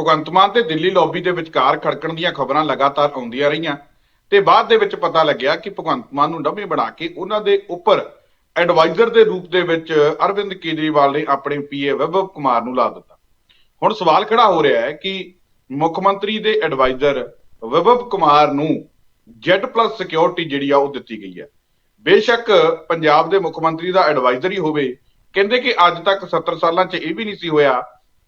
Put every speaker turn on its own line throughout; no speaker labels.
ਭਗਵੰਤ ਮਾਨ ਤੇ ਦਿੱਲੀ ਲੌਬੀ ਦੇ ਵਿਚਕਾਰ ਖੜਕਣ ਦੀਆਂ ਖਬਰਾਂ ਲਗਾਤਾਰ ਆਉਂਦੀਆਂ ਰਹੀਆਂ ਤੇ ਬਾਅਦ ਦੇ ਵਿੱਚ ਪਤਾ ਲੱਗਿਆ ਕਿ ਭਗਵੰਤ ਮਾਨ ਨੂੰ ਡੰਮੀ ਬਣਾ ਕੇ ਉਹਨਾਂ ਦੇ ਉੱਪਰ ਐਡਵਾਈਜ਼ਰ ਦੇ ਰੂਪ ਦੇ ਵਿੱਚ ਅਰਵਿੰਦ ਕੇਜਰੀਵਾਲ ਨੇ ਆਪਣੇ ਪੀਏ ਵੈਭਵ ਕੁਮਾਰ ਨੂੰ ਲਾ ਦਿੱਤਾ। ਹੁਣ ਸਵਾਲ ਖੜਾ ਹੋ ਰਿਹਾ ਹੈ ਕਿ ਮੁੱਖ ਮੰਤਰੀ ਦੇ ਐਡਵਾਈਜ਼ਰ ਵਿਭਵ ਕੁਮਾਰ ਨੂੰ Z+ ਸਿਕਿਉਰਿਟੀ ਜਿਹੜੀ ਆ ਉਹ ਦਿੱਤੀ ਗਈ ਹੈ। ਬੇਸ਼ੱਕ ਪੰਜਾਬ ਦੇ ਮੁੱਖ ਮੰਤਰੀ ਦਾ ਐਡਵਾਈਜ਼ਰ ਹੀ ਹੋਵੇ, ਕਹਿੰਦੇ ਕਿ ਅੱਜ ਤੱਕ 70 ਸਾਲਾਂ 'ਚ ਇਹ ਵੀ ਨਹੀਂ ਸੀ ਹੋਇਆ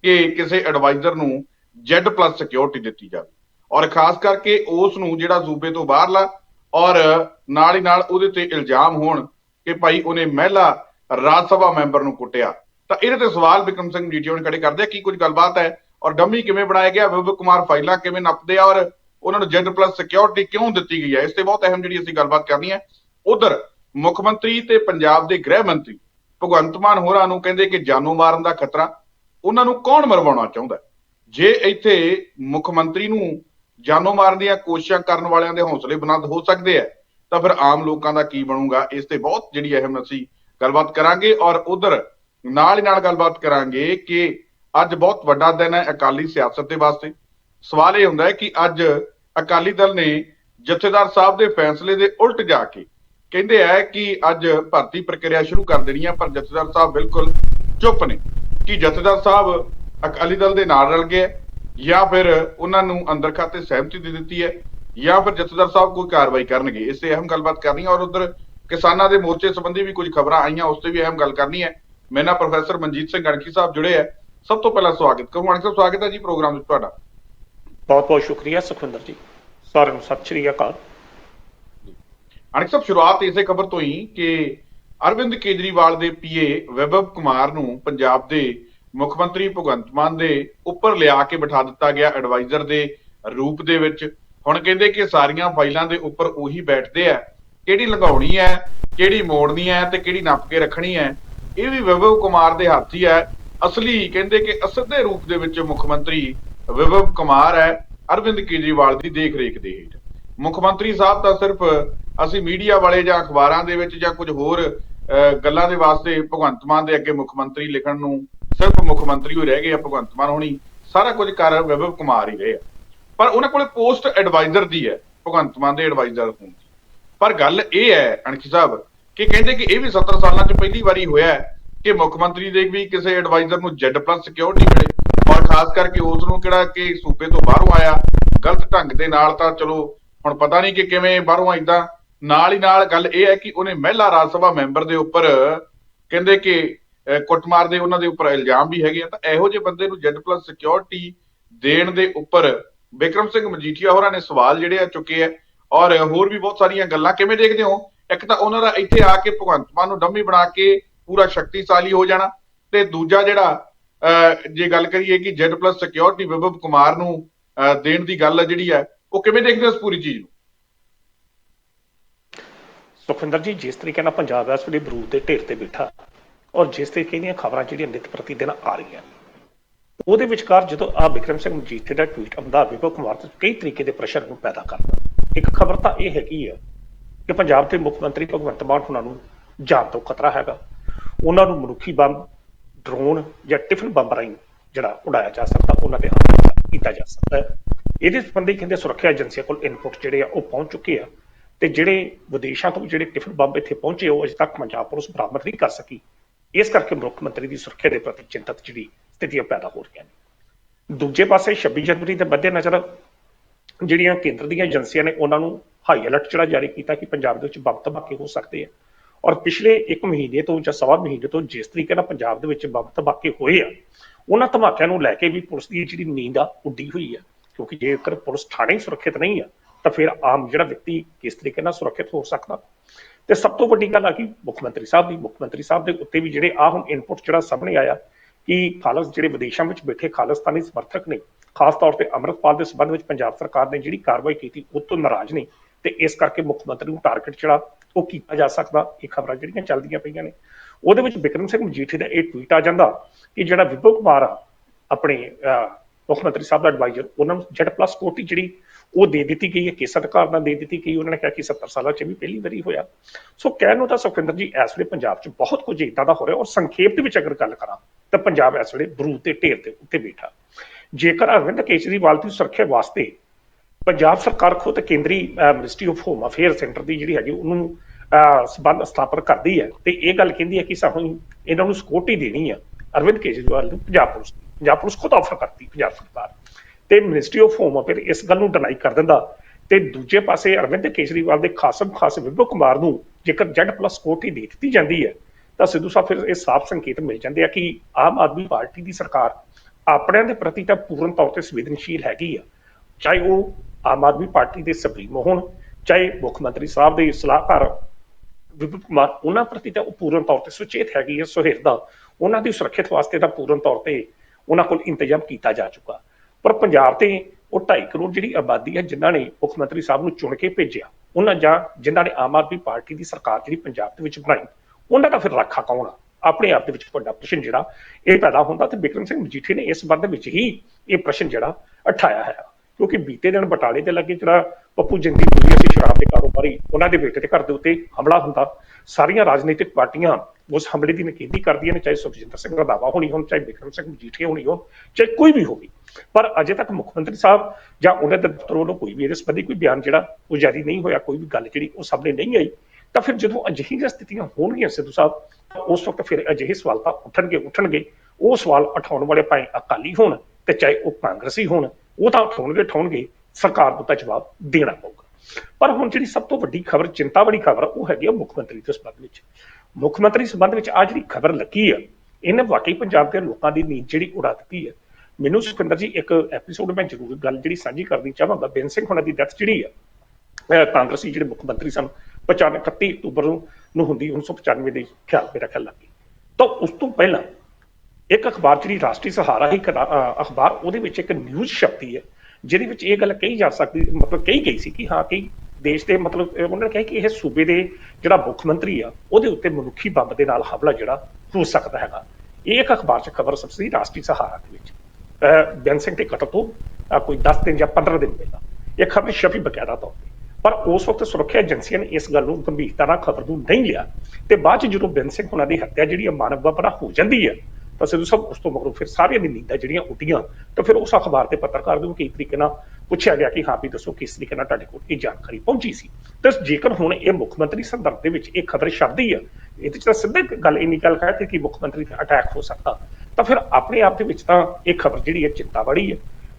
ਕਿ ਕਿਸੇ ਐਡਵਾਈਜ਼ਰ ਨੂੰ Z+ ਸਿਕਿਉਰਿਟੀ ਦਿੱਤੀ ਜਾਵੇ। ਔਰ ਖਾਸ ਕਰਕੇ ਉਸ ਨੂੰ ਜਿਹੜਾ ਸੂਬੇ ਤੋਂ ਬਾਹਰਲਾ ਔਰ ਨਾਲ ਹੀ ਨਾਲ ਉਹਦੇ ਤੇ ਇਲਜ਼ਾਮ ਹੋਣ ਕਿ ਭਾਈ ਉਹਨੇ ਮਹਿਲਾ ਰਾਜ ਸਭਾ ਮੈਂਬਰ ਨੂੰ ਕੁੱਟਿਆ। ਤਾਂ ਇਹਦੇ ਤੇ ਸਵਾਲ ਵਿਕਰਮ ਸਿੰਘ ਜੀਟੀਓ ਨੇ ਖੜੇ ਕਰਦੇ ਆ, ਕੀ ਕੁਝ ਗੱਲਬਾਤ ਹੈ? ਔਰ ਡੰਮੀ ਕਿਵੇਂ ਬਣਾਇਆ ਗਿਆ? ਵਿਭਵ ਕੁਮਾਰ ਫਾਈਲਾਂ ਕਿਵੇਂ ਨੱਪਦੇ ਆ? ਔਰ ਉਹਨਾਂ ਨੂੰ Z+ ਸਿਕਿਉਰਿਟੀ ਕਿਉਂ ਦਿੱਤੀ ਗਈ ਹੈ? ਇਸ ਤੇ ਬਹੁਤ ਅਹਿਮ ਜਿਹੜੀ ਅਸੀਂ ਗੱਲਬਾਤ ਕਰਨੀ ਹੈ। ਉਧਰ ਮੁੱਖ ਮੰਤਰੀ ਤੇ ਪੰਜਾਬ ਦੇ ਗ੍ਰਹਿ ਮੰਤਰੀ ਭਗਵੰਤ ਮਾਨ ਹੋਰਾਂ ਨੂੰ ਕਹਿੰਦੇ ਕਿ ਜਾਨੋਂ ਮਾਰਨ ਦਾ ਖਤਰਾ ਉਹਨਾਂ ਨੂੰ ਕੌਣ ਮਰਵਾਉਣਾ ਚਾਹੁੰਦਾ ਜੇ ਇੱਥੇ ਮੁੱਖ ਮੰਤਰੀ ਨੂੰ ਜਾਨੋਂ ਮਾਰਨ ਦੀਆਂ ਕੋਸ਼ਿਸ਼ਾਂ ਕਰਨ ਵਾਲਿਆਂ ਦੇ ਹੌਸਲੇ ਬੁਲੰਦ ਹੋ ਸਕਦੇ ਆ, ਤਾਂ ਫਿਰ ਆਮ ਲੋਕਾਂ ਦਾ ਕੀ ਬਣੂਗਾ? ਇਸ ਤੇ ਬਹੁਤ ਜਿਹੜੀ ਅਹਿਮ ਅਸੀਂ ਗੱਲਬਾਤ ਕਰਾਂਗੇ ਔਰ ਉਧਰ ਨਾਲ ਹੀ ਨਾਲ ਗੱਲਬਾਤ ਕਰਾਂਗੇ ਕਿ ਅੱਜ ਬਹੁਤ ਵੱਡਾ ਦਿਨ ਹੈ ਅਕਾਲੀ ਸਿਆਸਤ ਦੇ ਵਾਸਤੇ। ਸਵਾਲ ਇਹ ਹੁੰਦਾ ਹੈ ਕਿ ਅੱਜ ਅਕਾਲੀ ਦਲ ਨੇ ਜਥੇਦਾਰ ਸਾਹਿਬ ਦੇ ਫੈਸਲੇ ਦੇ ਉਲਟ ਜਾ ਕੇ ਕਹਿੰਦੇ ਆ ਕਿ ਅੱਜ ਭਰਤੀ ਪ੍ਰਕਿਰਿਆ ਸ਼ੁਰੂ ਕਰ ਦੇਣੀ ਹੈ ਪਰ ਜਥੇਦਾਰ ਸਾਹਿਬ ਬਿਲਕੁਲ ਚੁੱਪ ਨੇ ਕਿ ਜਥੇਦਾਰ ਸਾਹਿਬ ਅਕਾਲੀ ਦਲ ਦੇ ਨਾਲ ਰਲ ਗਏ ਜਾਂ ਫਿਰ ਉਹਨਾਂ ਨੂੰ ਅੰਦਰ ਖਾਤੇ ਸਹਿਮਤੀ ਦੇ ਦਿੱਤੀ ਹੈ ਜਾਂ ਫਿਰ ਜਥੇਦਾਰ ਸਾਹਿਬ ਕੋਈ ਕਾਰਵਾਈ ਕਰਨਗੇ। ਇਸ ਤੇ ਅਹਿਮ ਗੱਲਬਾਤ ਕਰਨੀ ਹੈ ਔਰ ਉਧਰ ਕਿਸਾਨਾਂ ਦੇ ਮੋਰਚੇ ਸੰਬੰਧੀ ਵੀ ਕੁਝ ਖਬਰਾਂ ਆਈਆਂ ਉਸ ਤੇ ਵੀ ਅਹਿਮ ਗੱਲ ਕਰਨੀ ਹੈ। ਮੇਰੇ ਨਾਲ ਪ੍ਰੋਫੈਸਰ ਮਨਜੀਤ ਸਿੰਘ ਗੜਕੀ ਸਾਹਿਬ ਜੁੜੇ ਹੈ। ਸਭ ਤੋਂ ਪਹਿਲਾਂ ਸਵਾਗਤ ਕਰੂੰ। ਸਾਹਿਬ ਸਵਾਗਤ ਹੈ ਜੀ ਪ੍ਰੋਗਰਾਮ ਵਿੱਚ ਤੁਹਾਡਾ।
ਬਹੁਤ ਬਹੁਤ ਸ਼ੁਕਰੀਆ ਸੁਖਵਿੰਦਰ ਜੀ। ਸਾਰਿਆਂ ਨੂੰ ਸਤਿ ਸ਼੍ਰੀ ਅਕਾਲ।
ਅਣਖ ਸਾਹਿਬ ਸ਼ੁਰੂਆਤ ਇਸੇ ਖਬਰ ਤੋਂ ਹੀ ਕਿ ਅਰਵਿੰਦ ਕੇਜਰੀਵਾਲ ਦੇ ਪੀਏ ਵਿਭਵ ਕੁਮਾਰ ਨੂੰ ਪੰਜਾਬ ਦੇ ਮੁੱਖ ਮੰਤਰੀ ਭਗਵੰਤ ਮਾਨ ਦੇ ਉੱਪਰ ਲਿਆ ਕੇ ਬਿਠਾ ਦਿੱਤਾ ਗਿਆ ਐਡਵਾਈਜ਼ਰ ਦੇ ਰੂਪ ਦੇ ਵਿੱਚ। ਹੁਣ ਕਹਿੰਦੇ ਕਿ ਸਾਰੀਆਂ ਫਾਈਲਾਂ ਦੇ ਉੱਪਰ ਉਹੀ ਬੈਠਦੇ ਆ। ਕਿਹੜੀ ਲੰਘਾਉਣੀ ਹੈ ਕਿਹੜੀ ਮੋੜਨੀ ਹੈ ਤੇ ਕਿਹੜੀ ਨੱਪ ਕੇ ਰੱਖਣੀ ਹੈ। ਇਹ ਵੀ ਵਿਭਵ ਕੁਮਾਰ ਦੇ ਹੱਥ ਹੀ ਹੈ। ਅਸਲੀ ਕਹਿੰਦੇ ਕਿ ਅਸਲੇ ਰੂਪ ਦੇ ਵਿੱਚ ਮੁੱਖ ਮੰਤਰੀ ਵਿਭਵ ਕੁਮਾਰ ਹੈ। ਅਰਵਿੰਦ ਕੇਜਰੀਵਾਲ ਦੀ ਦੇਖ ਰੇਖ ਦੇ ਹੇਠ। ਮੁੱਖ ਮੰਤਰੀ ਸਾਹਿਬ ਤਾਂ ਸਿਰਫ ਅਸੀਂ ਮੀਡੀਆ ਵਾਲੇ ਜਾਂ ਅਖਬਾਰਾਂ ਦੇ ਵਿੱਚ ਜਾਂ ਕੁਝ ਹੋਰ ਅਹ, ਗੱਲਾਂ ਦੇ ਵਾਸਤੇ ਭਗਵੰਤ ਮਾਨ ਦੇ ਅੱਗੇ ਮੁੱਖ ਮੰਤਰੀ ਲਿਖਣ ਨੂੰ ਸਿਰਫ ਮੁੱਖ ਮੰਤਰੀ ਹੋ ਰਹਿ ਗਏ ਆ, ਭਗਵੰਤ ਮਾਨ ਹੋਣੀ, ਸਾਰਾ ਕੁਝ ਕਰ ਵਿਭਵ ਕੁਮਾਰ ਹੀ ਰਹੇ ਆ। ਪਰ ਉਹਨਾਂ ਕੋਲੇ ਪੋਸਟ ਐਡਵਾਈਜ਼ਰ ਦੀ ਹੈ, ਭਗਵੰਤ ਮਾਨ ਦੇ ਐਡਵਾਈਜ਼ਰ ਹੋਣ ਦੀ। ਪਰ ਗੱਲ ਇਹ ਹੈ, ਅਣਖੀ ਸਾਹਿਬ, ਕਿ ਕਹਿੰਦੇ ਕਿ ਇਹ ਵੀ 70 ਸਾਲਾਂ 'ਚ ਪਹਿਲੀ ਵਾਰੀ ਹੋਇਆ ਕਿ ਮੁੱਖ ਮੰਤਰੀ ਦੇ ਵੀ ਕਿਸੇ ਐਡਵਾਈਜ਼ਰ ਨੂੰ Z+ ਸਿਕਿਉਰਿਟੀ ਮਿਲੇ। ਔਰ ਖਾਸ ਕਰਕੇ ਉਸ ਨੂੰ ਕਿਹੜਾ ਕਿ ਸੂਬੇ ਤੋਂ ਬਾਹਰੋਂ ਆਇਆ, ਗਲਤ ਢੰਗ ਦੇ ਨਾਲ ਤਾਂ ਚਲੋ, ਹੁਣ ਪਤਾ ਨਹੀਂ ਕਿ ਕਿਵੇਂ ਬਾਹਰੋਂ ਇਦਾਂ ਨਾਲ ਹੀ ਨਾਲ ਗੱਲ ਇਹ ਹੈ ਕਿ ਉਹਨੇ ਮਹਿਲਾ ਰਾਜ ਸਭਾ ਮੈਂਬਰ ਦੇ ਉੱਪਰ ਕਹਿੰਦੇ ਕਿ ਕੁੱਟਮਾਰ ਦੇ ਉਹਨਾਂ ਦੇ ਉੱਪਰ ਇਲਜ਼ਾਮ ਵੀ ਹੈਗੇ ਆ ਤਾਂ ਇਹੋ ਜਿਹੇ ਬੰਦੇ ਨੂੰ Z+ ਸਿਕਿਉਰਿਟੀ ਦੇਣ ਦੇ ਉੱਪਰ ਵਿਕਰਮ ਸਿੰਘ ਮਜੀਠੀਆ ਹੋਰਾਂ ਨੇ ਸਵਾਲ ਜਿਹੜੇ ਆ ਚੁੱਕੇ ਆ ਔਰ ਹੋਰ ਵੀ ਬਹੁਤ ਸਾਰੀਆਂ ਗੱਲਾਂ ਕਿਵੇਂ ਦੇਖਦੇ ਹੋ? ਇੱਕ ਤਾਂ ਉਹਨਾਂ ਦਾ ਇੱਥੇ ਆ ਕੇ ਭਗਵੰਤ ਮਾਨ ਨੂੰ ਡੰਮੀ ਬਣਾ ਕੇ ਪੂਰਾ ਸ਼ਕਤੀਸ਼ਾਲੀ ਹੋ ਜਾਣਾ ਤੇ ਦੂਜਾ ਜਿਹੜਾ ਅਹ, ਜੇ ਗੱਲ ਕਰੀਏ ਕਿ Z plus security Vibhav Kumar ਨੂੰ ਅਹ, ਦੇਣ ਦੀ ਗੱਲ ਜਿਹੜੀ ਹੈ ਉਹ ਕਿਵੇਂ ਦੇਖਦੇ ਹੋ ਇਸ ਪੂਰੀ ਚੀਜ਼ ਨੂੰ?
ਸੁਖਵਿੰਦਰ ਜੀ ਜਿਸ ਤਰੀਕੇ ਨਾਲ ਪੰਜਾਬ ਇਸ ਵੇਲੇ ਬਰੂਦ ਦੇ ਢੇਰ ਤੇ ਬੈਠਾ ਔਰ ਜਿਸ ਤਰੀਕੇ ਦੀਆਂ ਖਬਰਾਂ ਜਿਹੜੀਆਂ ਨਿਤ ਪ੍ਰਤੀ ਦਿਨ ਆ ਰਹੀਆਂ ਉਹਦੇ ਵਿਚਕਾਰ ਜਦੋਂ ਆ ਵਿਕਰਮ ਸਿੰਘ ਮਜੀਠੇ ਦਾ ਟਵੀਟ ਆਉਂਦਾ ਵਿਭਵ ਕੁਮਾਰ ਤੇ ਕਈ ਤਰੀਕੇ ਦੇ ਪ੍ਰੈਸ਼ਰ ਨੂੰ ਪੈਦਾ ਕਰਦਾ। ਇੱਕ ਖਬਰ ਤਾਂ ਇਹ ਹੈਗੀ ਆ ਕਿ ਪੰਜਾਬ ਦੇ ਮੁੱਖ ਮੰਤਰੀ ਭਗਵੰਤ ਮਾਨ ਉਹਨਾਂ ਨੂੰ ਜਾਨ ਤੋਂ ਖਤਰਾ ਹੈਗਾ। ਉਹਨਾਂ ਨੂੰ ਮਨੁੱਖੀ ਬੰਬ, ਡਰੋਨ ਜਾਂ ਟਿਫਨ ਬੰਬ ਰਾਹੀਂ ਜਿਹੜਾ ਉਡਾਇਆ ਜਾ ਸਕਦਾ, ਉਹਨਾਂ ਤੇ ਹਮਲਾ ਕੀਤਾ ਜਾ ਸਕਦਾ ਹੈ। ਇਹਦੇ ਸੰਬੰਧੀ ਕਹਿੰਦੇ ਸੁਰੱਖਿਆ ਏਜੰਸੀਆਂ ਕੋਲ ਇਨਪੁਟ ਜਿਹੜੇ ਆ ਉਹ ਪਹੁੰਚ ਚੁੱਕੇ ਆ ਤੇ ਜਿਹੜੇ ਵਿਦੇਸ਼ਾਂ ਤੋਂ ਜਿਹੜੇ ਟਿਫਨ ਬੰਬ ਇੱਥੇ ਪਹੁੰਚੇ, ਉਹ ਅਜੇ ਤੱਕ ਪੰਜਾਬ ਪੁਲਿਸ ਬਰਾਮਦ ਨਹੀਂ ਕਰ ਸਕੀ। ਇਸ ਕਰਕੇ ਮੁੱਖ ਮੰਤਰੀ ਦੀ ਸੁਰੱਖਿਆ ਦੇ ਪ੍ਰਤੀ ਚਿੰਤਤ ਜਿਹੜੀ ਸਥਿਤੀਆਂ ਪੈਦਾ ਹੋ ਰਹੀਆਂ ਨੇ ਦੂਜੇ ਪਾਸੇ 26 ਜਨਵਰੀ ਦੇ ਮੱਦੇ ਨਜ਼ਰ ਜਿਹੜੀਆਂ ਕੇਂਦਰ ਦੀਆਂ ਏਜੰਸੀਆਂ ਨੇ, ਉਹਨਾਂ ਨੂੰ ਹਾਈ ਅਲਰਟ ਜਿਹੜਾ ਜਾਰੀ ਕੀਤਾ ਕਿ ਪੰਜਾਬ ਦੇ ਵਿੱਚ ਬੰਬ ਧਮਾਕੇ ਹੋ ਸਕਦੇ ਆ। ਔਰ ਪਿਛਲੇ 1 ਮਹੀਨੇ ਤੋਂ ਜਾਂ ਸਵਾ ਮਹੀਨੇ ਤੋਂ ਜਿਸ ਤਰੀਕੇ ਨਾਲ ਪੰਜਾਬ ਦੇ ਵਿੱਚ ਬੰਬ ਧਮਾਕੇ ਹੋਏ ਆ, ਉਹਨਾਂ ਧਮਾਕਿਆਂ ਨੂੰ ਲੈ ਕੇ ਵੀ ਪੁਲਿਸ ਦੀ ਜਿਹੜੀ ਨੀਂਦ ਆ ਉੱਡੀ ਹੋਈ ਆ। ਕਿਉਂਕਿ ਜੇਕਰ ਪੁਲਿਸ ਥਾਣੇ ਸੁਰੱਖਿਅਤ ਨਹੀਂ ਆ, ਤਾਂ ਫਿਰ ਆਮ ਜਿਹੜਾ ਵਿਅਕਤੀ ਕਿਸ ਤਰੀਕੇ ਨਾਲ ਸੁਰੱਖਿਅਤ ਹੋ ਸਕਦਾ? ਤੇ ਸਭ ਤੋਂ ਵੱਡੀ ਗੱਲ ਆ ਕਿ ਮੁੱਖ ਮੰਤਰੀ ਸਾਹਿਬ ਦੀ ਮੁੱਖ ਮੰਤਰੀ ਸਾਹਿਬ ਦੇ ਉੱਤੇ ਵੀ ਜਿਹੜੇ ਆ ਹੁਣ ਇਨਪੁਟ ਜਿਹੜਾ ਸਾਹਮਣੇ ਆਇਆ ਕਿ ਖਾਲਸ ਜਿਹੜੇ ਵਿਦੇਸ਼ਾਂ ਵਿੱਚ ਬੈਠੇ ਖਾਲਿਸਤਾਨੀ ਸਮਰਥਕ ਨੇ ਖਾਸ ਤੌਰ ਤੇ ਅੰਮ੍ਰਿਤਪਾਲ ਦੇ ਸਬੰਧ ਵਿੱਚ ਪੰਜਾਬ ਸਰਕਾਰ ਨੇ ਜਿਹੜੀ ਕਾਰਵਾਈ ਕੀਤੀ ਉਹ ਤੋਂ ਨਾਰਾਜ਼ ਨੇ ਤੇ ਇਸ ਕਰਕੇ ਮੁੱਖ ਮੰਤਰੀ ਨੂੰ ਟਾਰਗੇਟ ਜਿਹੜਾ ਉਹ ਕੀਤਾ ਜਾ ਸਕਦਾ ਇਹ ਖਬਰਾਂ ਜਿਹੜੀਆਂ ਚੱਲਦੀਆਂ ਪਈਆਂ ਨੇ। ਉਹਦੇ ਵਿੱਚ ਬਿਕਰਮ ਸਿੰਘ ਮਜੀਠੀ ਦਾ ਇਹ ਟਵੀਟ ਆ ਜਾਂਦਾ ਕਿ ਜਿਹੜਾ ਵਿਭਵ ਕੁਮਾਰ ਆ ਆਪਣੇ ਅਹ, ਮੁੱਖ ਮੰਤਰੀ ਸਾਹਿਬ ਦਾ ਐਡਵਾਈਜ਼ਰ ਉਹਨਾਂ ਨੂੰ ਜੈਟ ਪਲੱਸ ਕੋਟੀ ਜਿਹੜੀ ਉਹ ਦੇ ਦਿੱਤੀ ਗਈ ਹੈ ਕੇਸ ਅਧਿਕਾਰ ਨਾਲ ਦੇ ਦਿੱਤੀ ਗਈ ਉਹਨਾਂ ਨੇ ਕਿਹਾ ਕਿ 70 ਸਾਲਾਂ 'ਚ ਵੀ ਪਹਿਲੀ ਵਾਰੀ ਹੋਇਆ। ਸੋ ਕਹਿਣ ਨੂੰ ਤਾਂ ਸੁਖਵਿੰਦਰ ਜੀ ਇਸ ਵੇਲੇ ਪੰਜਾਬ 'ਚ ਬਹੁਤ ਕੁਝ ਇਦਾਂ ਦਾ ਹੋ ਰਿਹਾ ਔਰ ਸੰਖੇਪ ਦੇ ਵਿੱਚ ਅਗਰ ਗੱਲ ਕਰਾਂ ਤਾਂ ਪੰਜਾਬ ਇਸ ਵੇਲੇ ਬਰੂ ਤੇ ਢੇਰ ਤੇ ਉੱਤੇ ਬੈਠਾ। ਜੇਕਰ ਅਰਵਿੰਦ ਕੇਜਰੀਵਾਲ ਦੀ ਸੁਰੱਖਿਆ ਵਾਸਤੇ ਪੰਜਾਬ ਸਰਕਾਰ ਖੁਦ ਕੇਂਦਰੀ ministry of home affair centre ਦੀ ਜਿਹੜੀ ਹੈਗੀ ਉਹਨੂੰ ਅਹ, ਸੰਬੰਧ ਸਥਾਪਨ ਕਰਦੀ ਹੈ ਤੇ ਇਹ ਗੱਲ ਕਹਿੰਦੀ ਹੈ ਕਿ ਸਾਨੂੰ ਇਹਨਾਂ ਨੂੰ ਸਿਕਿਉਰਿਟੀ ਦੇਣੀ ਆ ਅਰਵਿੰਦ ਕੇਜਰੀਵਾਲ ਨੂੰ ਪੰਜਾਬ ਪੁਲਿਸ ਪੰਜਾਬ ਪੁਲਿਸ ਖੁਦ ਆਫਰ ਕਰਦੀ ਪੰਜਾਬ ਸਰਕਾਰ ਤੇ ਮਿਨਿਸਟਰੀ ਆਫ ਹੋਮ ਅਫੇਅਰ ਇਸ ਗੱਲ ਨੂੰ ਡਿਨਾਈ ਕਰ ਦਿੰਦਾ। ਤੇ ਦੂਜੇ ਪਾਸੇ ਅਰਵਿੰਦ ਕੇਜਰੀਵਾਲ ਦੇ ਖਾਸਮ ਖਾਸ ਵਿਭੂ ਕੁਮਾਰ ਨੂੰ ਜੇਕਰ ਜੈਡ ਪਲੱਸ ਸਿਕਿਉਰਿਟੀ ਦੇ ਦਿੱਤੀ ਜਾਂਦੀ ਹੈ, ਤਾਂ ਸਿੱਧੂ ਸਾਹਿਬ ਫਿਰ ਇਹ ਸਾਫ਼ ਸੰਕੇਤ ਮਿਲ ਜਾਂਦੇ ਆ ਕਿ ਆਮ ਆਦਮੀ ਪਾਰਟੀ ਦੀ ਸਰਕਾਰ ਆਪਣਿਆਂ ਦੇ ਪ੍ਰਤੀ ਤਾਂ ਪੂਰਨ ਤੌਰ ਤੇ ਸੰਵੇਦਨਸ਼ੀਲ ਹੈਗੀ ਆ। ਚਾਹੇ ਉਹ ਆਮ ਆਦਮੀ ਪਾਰਟੀ ਦੇ ਸੁਪਰੀਮੋ ਹੋਣ, ਚਾਹੇ ਮੁੱਖ ਮੰਤਰੀ ਸਾਹਿਬ ਦੇ ਸਲਾਹਕਾਰ ਵਿਪਨ ਕੁਮਾਰ, ਉਹਨਾਂ ਪ੍ਰਤੀ ਤਾਂ ਉਹ ਪੂਰਨ ਤੌਰ ਤੇ ਸੁਚੇਤ ਹੈਗੀ ਹੈ ਸੁਹਿਰਦ। ਉਹਨਾਂ ਦੀ ਸੁਰੱਖਿਅਤ ਵਾਸਤੇ ਤਾਂ ਪੂਰਨ ਤੌਰ ਤੇ ਉਹਨਾਂ ਕੋਲ ਇੰਤਜ਼ਾਮ ਕੀਤਾ ਜਾ ਚੁੱਕਾ। ਪਰ ਪੰਜਾਬ ਤੇ ਉਹ 2.5 ਕਰੋੜ ਜਿਹੜੀ ਆਬਾਦੀ ਹੈ, ਜਿਨ੍ਹਾਂ ਨੇ ਮੁੱਖ ਮੰਤਰੀ ਸਾਹਿਬ ਨੂੰ ਚੁਣ ਕੇ ਭੇਜਿਆ, ਉਹਨਾਂ ਜਾਂ ਜਿਨ੍ਹਾਂ ਨੇ ਆਮ ਆਦਮੀ ਪਾਰਟੀ ਦੀ ਸਰਕਾਰ ਜਿਹੜੀ ਪੰਜਾਬ ਦੇ ਵਿੱਚ ਬਣਾਈ, ਉਹਨਾਂ ਦਾ ਫਿਰ ਰਾਖਾ ਕੌਣ ਆ? ਆਪਣੇ ਆਪ ਦੇ ਵਿੱਚ ਵੱਡਾ ਪ੍ਰਸ਼ਨ ਜਿਹੜਾ ਇਹ ਪੈਦਾ ਹੁੰਦਾ ਤੇ ਬਿਕਰਮ ਸਿੰਘ ਮਜੀਠੀ ਨੇ ਇਸ ਸੰਬੰਧ ਵਿੱਚ ਹੀ ਇਹ ਪ੍ਰਸ਼ਨ ਜਿਹੜਾ ਉਠਾਇਆ ਹੈ। ਕਿਉਂਕਿ ਬੀਤੇ ਦਿਨ ਬਟਾਲੇ ਦੇ ਲੱਗੇ ਜਿਹੜਾ ਪੱਪੂ ਜਿੰਦੀ ਪੂਰੀ ਅਸੀਂ ਸ਼ਰਾਬ ਦੇ ਕਾਰੋਬਾਰੀ ਉਹਨਾਂ ਦੇ ਬੇਟੇ ਦੇ ਘਰ ਦੇ ਉੱਤੇ ਹਮਲਾ ਹੁੰਦਾ, ਸਾਰੀਆਂ ਰਾਜਨੀਤਿਕ ਪਾਰਟੀਆਂ ਉਸ ਹਮਲੇ ਦੀ ਨਕੀਦੀ ਕਰਦੀਆਂ ਨੇ ਚਾਹੇ ਸੁਖਜਿੰਦਰ ਸਿੰਘ ਰੰਧਾਵਾ ਹੋਣੀ ਹੋਣ, ਚਾਹੇ ਬਿਕਰਮ ਸਿੰਘ ਮਜੀਠੀਆ ਹੋਣੀ ਹੋਣ, ਚਾਹੇ ਕੋਈ ਵੀ ਹੋਵੇ। ਪਰ ਅਜੇ ਤੱਕ ਮੁੱਖ ਮੰਤਰੀ ਸਾਹਿਬ ਜਾਂ ਉਹਨਾਂ ਦੇ ਦਫ਼ਤਰ ਵੱਲੋਂ ਕੋਈ ਵੀ ਇਹਦੇ ਸੰਬੰਧੀ ਕੋਈ ਬਿਆਨ ਜਿਹੜਾ ਉਹ ਜਾਰੀ ਨਹੀਂ ਹੋਇਆ, ਕੋਈ ਵੀ ਗੱਲ ਜਿਹੜੀ ਉਹ ਸਾਹਮਣੇ ਨਹੀਂ ਆਈ, ਤਾਂ ਫਿਰ ਜਦੋਂ ਅਜਿਹੀਆਂ ਸਥਿਤੀਆਂ ਹੋਣਗੀਆਂ ਸਿੱਧੂ ਸਾਹਿਬ, ਤਾਂ ਉਸ ਵਕਤ ਫਿਰ ਅਜਿਹੇ ਸਵਾਲ ਤਾਂ ਉੱਠਣਗੇ ਉੱਠਣਗੇ। ਉਹ ਸਵਾਲ ਉਠਾਉਣ ਵਾਲੇ ਭਾਵੇਂ ਅਕਾਲੀ ਹੋਣ ਤੇ ਚਾਹੇ ਉਹ ਕਾਂਗਰਸੀ ਹੋਣ, ਉਹ ਤਾਂ ਉਠਾਉਣਗੇ ਉਠਾਉਣਗੇ, ਸਰਕਾਰ ਨੂੰ ਤਾਂ ਜਵਾਬ ਦੇਣਾ ਪਊਗਾ। ਪਰ ਹੁਣ ਜਿਹੜੀ ਸਭ ਤੋਂ ਵੱਡੀ ਖਬਰ, ਚਿੰਤਾ ਵਾਲੀ ਖਬਰ, ਉਹ ਹੈਗੀ ਆ ਮੁੱਖ ਮੰਤਰੀ ਦੇ ਸੰਬੰਧ ਵਿੱਚ। ਮੁੱਖ ਮੰਤਰੀ ਸੰਬੰਧ ਵਿੱਚ ਆ ਜਿਹੜੀ ਖਬਰ ਲੱਗੀ ਆ, ਇਹਨੇ ਵਾਕਈ ਪੰਜਾਬ ਦੇ ਲੋਕਾਂ ਦੀ ਨੀਂਦ ਜਿਹੜੀ ਉਡਾ ਦਿੱਤੀ ਹੈ ਮੈਨੂੰ ਸੁਖਿੰਦਰ ਜੀ, ਇੱਕ ਐਪੀਸੋਡ ਮੈਂ ਜ਼ਰੂਰ ਗੱਲ ਜਿਹੜੀ ਸਾਂਝੀ ਕਰਨੀ ਚਾਹਾਂਗਾ, ਬੇਨ ਸਿੰਘ ਹੁਣਾਂ ਦੀ ਡੈਥ ਜਿਹੜੀ ਆ ਕਾਂਗਰਸੀ ਜਿਹੜੇ ਮੁੱਖ ਮੰਤਰੀ ਸਨ 95 31 ਅਕਤੂਬਰ ਨੂੰ ਨੂੰ ਹੁੰਦੀ 1995 ਦੇ ਖਿਆਲ ਮੇਰਾ ਖਿਆਲ ਲੱਗੀ ਤਾਂ ਉਸ ਤੋਂ ਪਹਿਲਾਂ ਇੱਕ ਅਖਬਾਰ ਜਿਹੜੀ ਰਾਸ਼ਟਰੀ ਸਹਾਰਾ ਹੀ ਕਰਾ- ਅਖਬਾਰ, ਉਹਦੇ ਵਿੱਚ ਇੱਕ ਨਿਊਜ਼ ਛਪਦੀ ਹੈ ਜਿਹਦੇ ਵਿੱਚ ਇਹ ਗੱਲ ਕਹੀ ਜਾ ਸਕਦੀ, ਮਤਲਬ ਕਹੀ ਗਈ ਸੀ ਕਿ ਹਾਂ, ਕਿ ਦੇਸ਼ ਦੇ ਮਤਲਬ ਉਹਨਾਂ ਨੇ ਕਿਹਾ ਕਿ ਇਹ ਸੂਬੇ ਦੇ ਜਿਹੜਾ ਮੁੱਖ ਮੰਤਰੀ ਆ, ਉਹਦੇ ਉੱਤੇ ਮਨੁੱਖੀ ਬੰਬ ਦੇ ਨਾਲ ਹਮਲਾ ਜਿਹੜਾ ਹੋ ਸਕਦਾ ਹੈਗਾ। ਇਹ ਇੱਕ ਅਖਬਾਰ 'ਚ ਖਬਰ ਸਬਸਿਡੀ ਰਾਸ਼ਟਰੀ ਸਹਾਰਾ ਦੇ ਵਿੱਚ। ਅਹ ਬੈਨ ਸਿੰਘ ਦੇ ਕਤਲ ਤੋਂ ਕੋਈ 10 ਦਿਨ ਜਾਂ 15 ਦਿਨ ਪਹਿਲਾਂ। ਇਹ ਖਬਰ ਸ਼ਫੀ ਬਕਾਇਦਾ ਤੌਰ ਤੇ। ਪਰ ਉਸ ਵਕਤ ਸੁਰੱਖਿਆ ਏਜੰਸੀਆਂ ਨੇ ਇਸ ਗੱਲ ਨੂੰ ਗੰਭੀਰਤਾ ਨਾਲ ਖਬਰ ਨੂੰ ਨਹੀਂ ਲਿਆ। ਤੇ ਬਾਅਦ ਚ ਜਦੋਂ ਬੈਨ ਸਿੰਘ ਉਹਨਾਂ ਦੀ ਹੱਤਿਆ ਜਿਹੜੀ ਆ, ਮਾਨਵ ਵਾਪਰਾ ਹੋ ਜਾਂਦੀ ਹੈ ਤਾਂ ਸਿੱਧੂ ਸਾਹਿਬ ਉਸ ਤੋਂ ਮਗਰੋਂ ਫਿਰ ਸਾਰੀਆਂ ਦੀ ਨੀਂਦਾਂ ਜਿਹੜੀਆਂ ਉੱਡੀਆਂ ਤਾਂ ਫਿਰ ਉਸ ਅਖਬਾਰ ਦੇ ਪੱਤਰਕਾਰ ਨੂੰ ਕਈ ਤਰੀਕੇ ਨਾਲ ਪੁੱਛਿਆ ਗਿਆ ਕਿ ਹਾਂ ਵੀ ਦੱਸੋ ਕਿਸ ਤਰੀਕੇ ਨਾਲ ਤੁਹਾਡੇ ਕੋਲ ਇਹ ਜਾਣਕਾਰੀ ਪਹੁੰਚੀ ਸੀ। ਤੇ ਜੇਕਰ ਹੁਣ ਇਹ ਮੁੱਖ ਮੰਤਰੀ ਸੰਦਰਭ ਦੇ ਵਿੱਚ ਇਹ ਖਬਰ ਛਪਦੀ ਆ, ਇਹਦੇ ਚ ਤਾਂ ਸਿੱਧੇ ਗੱਲ ਇੰਨੀ ਗੱਲ ਕਹੇ ਕਿ ਮੁੱਖ ਮੰਤਰੀ ਤੇ ਅਟੈਕ ਹੋ ਸਕਦਾ। ਤਾਂ ਫਿਰ ਆਪਣੇ ਆਪ ਦੇ ਵਿੱਚ ਤਾਂ ਇਹ ਖਬਰ ਜਿਹੜੀ ਹੈ ਚਿੰਤਾ ਵਾਲੀ ਹੈ।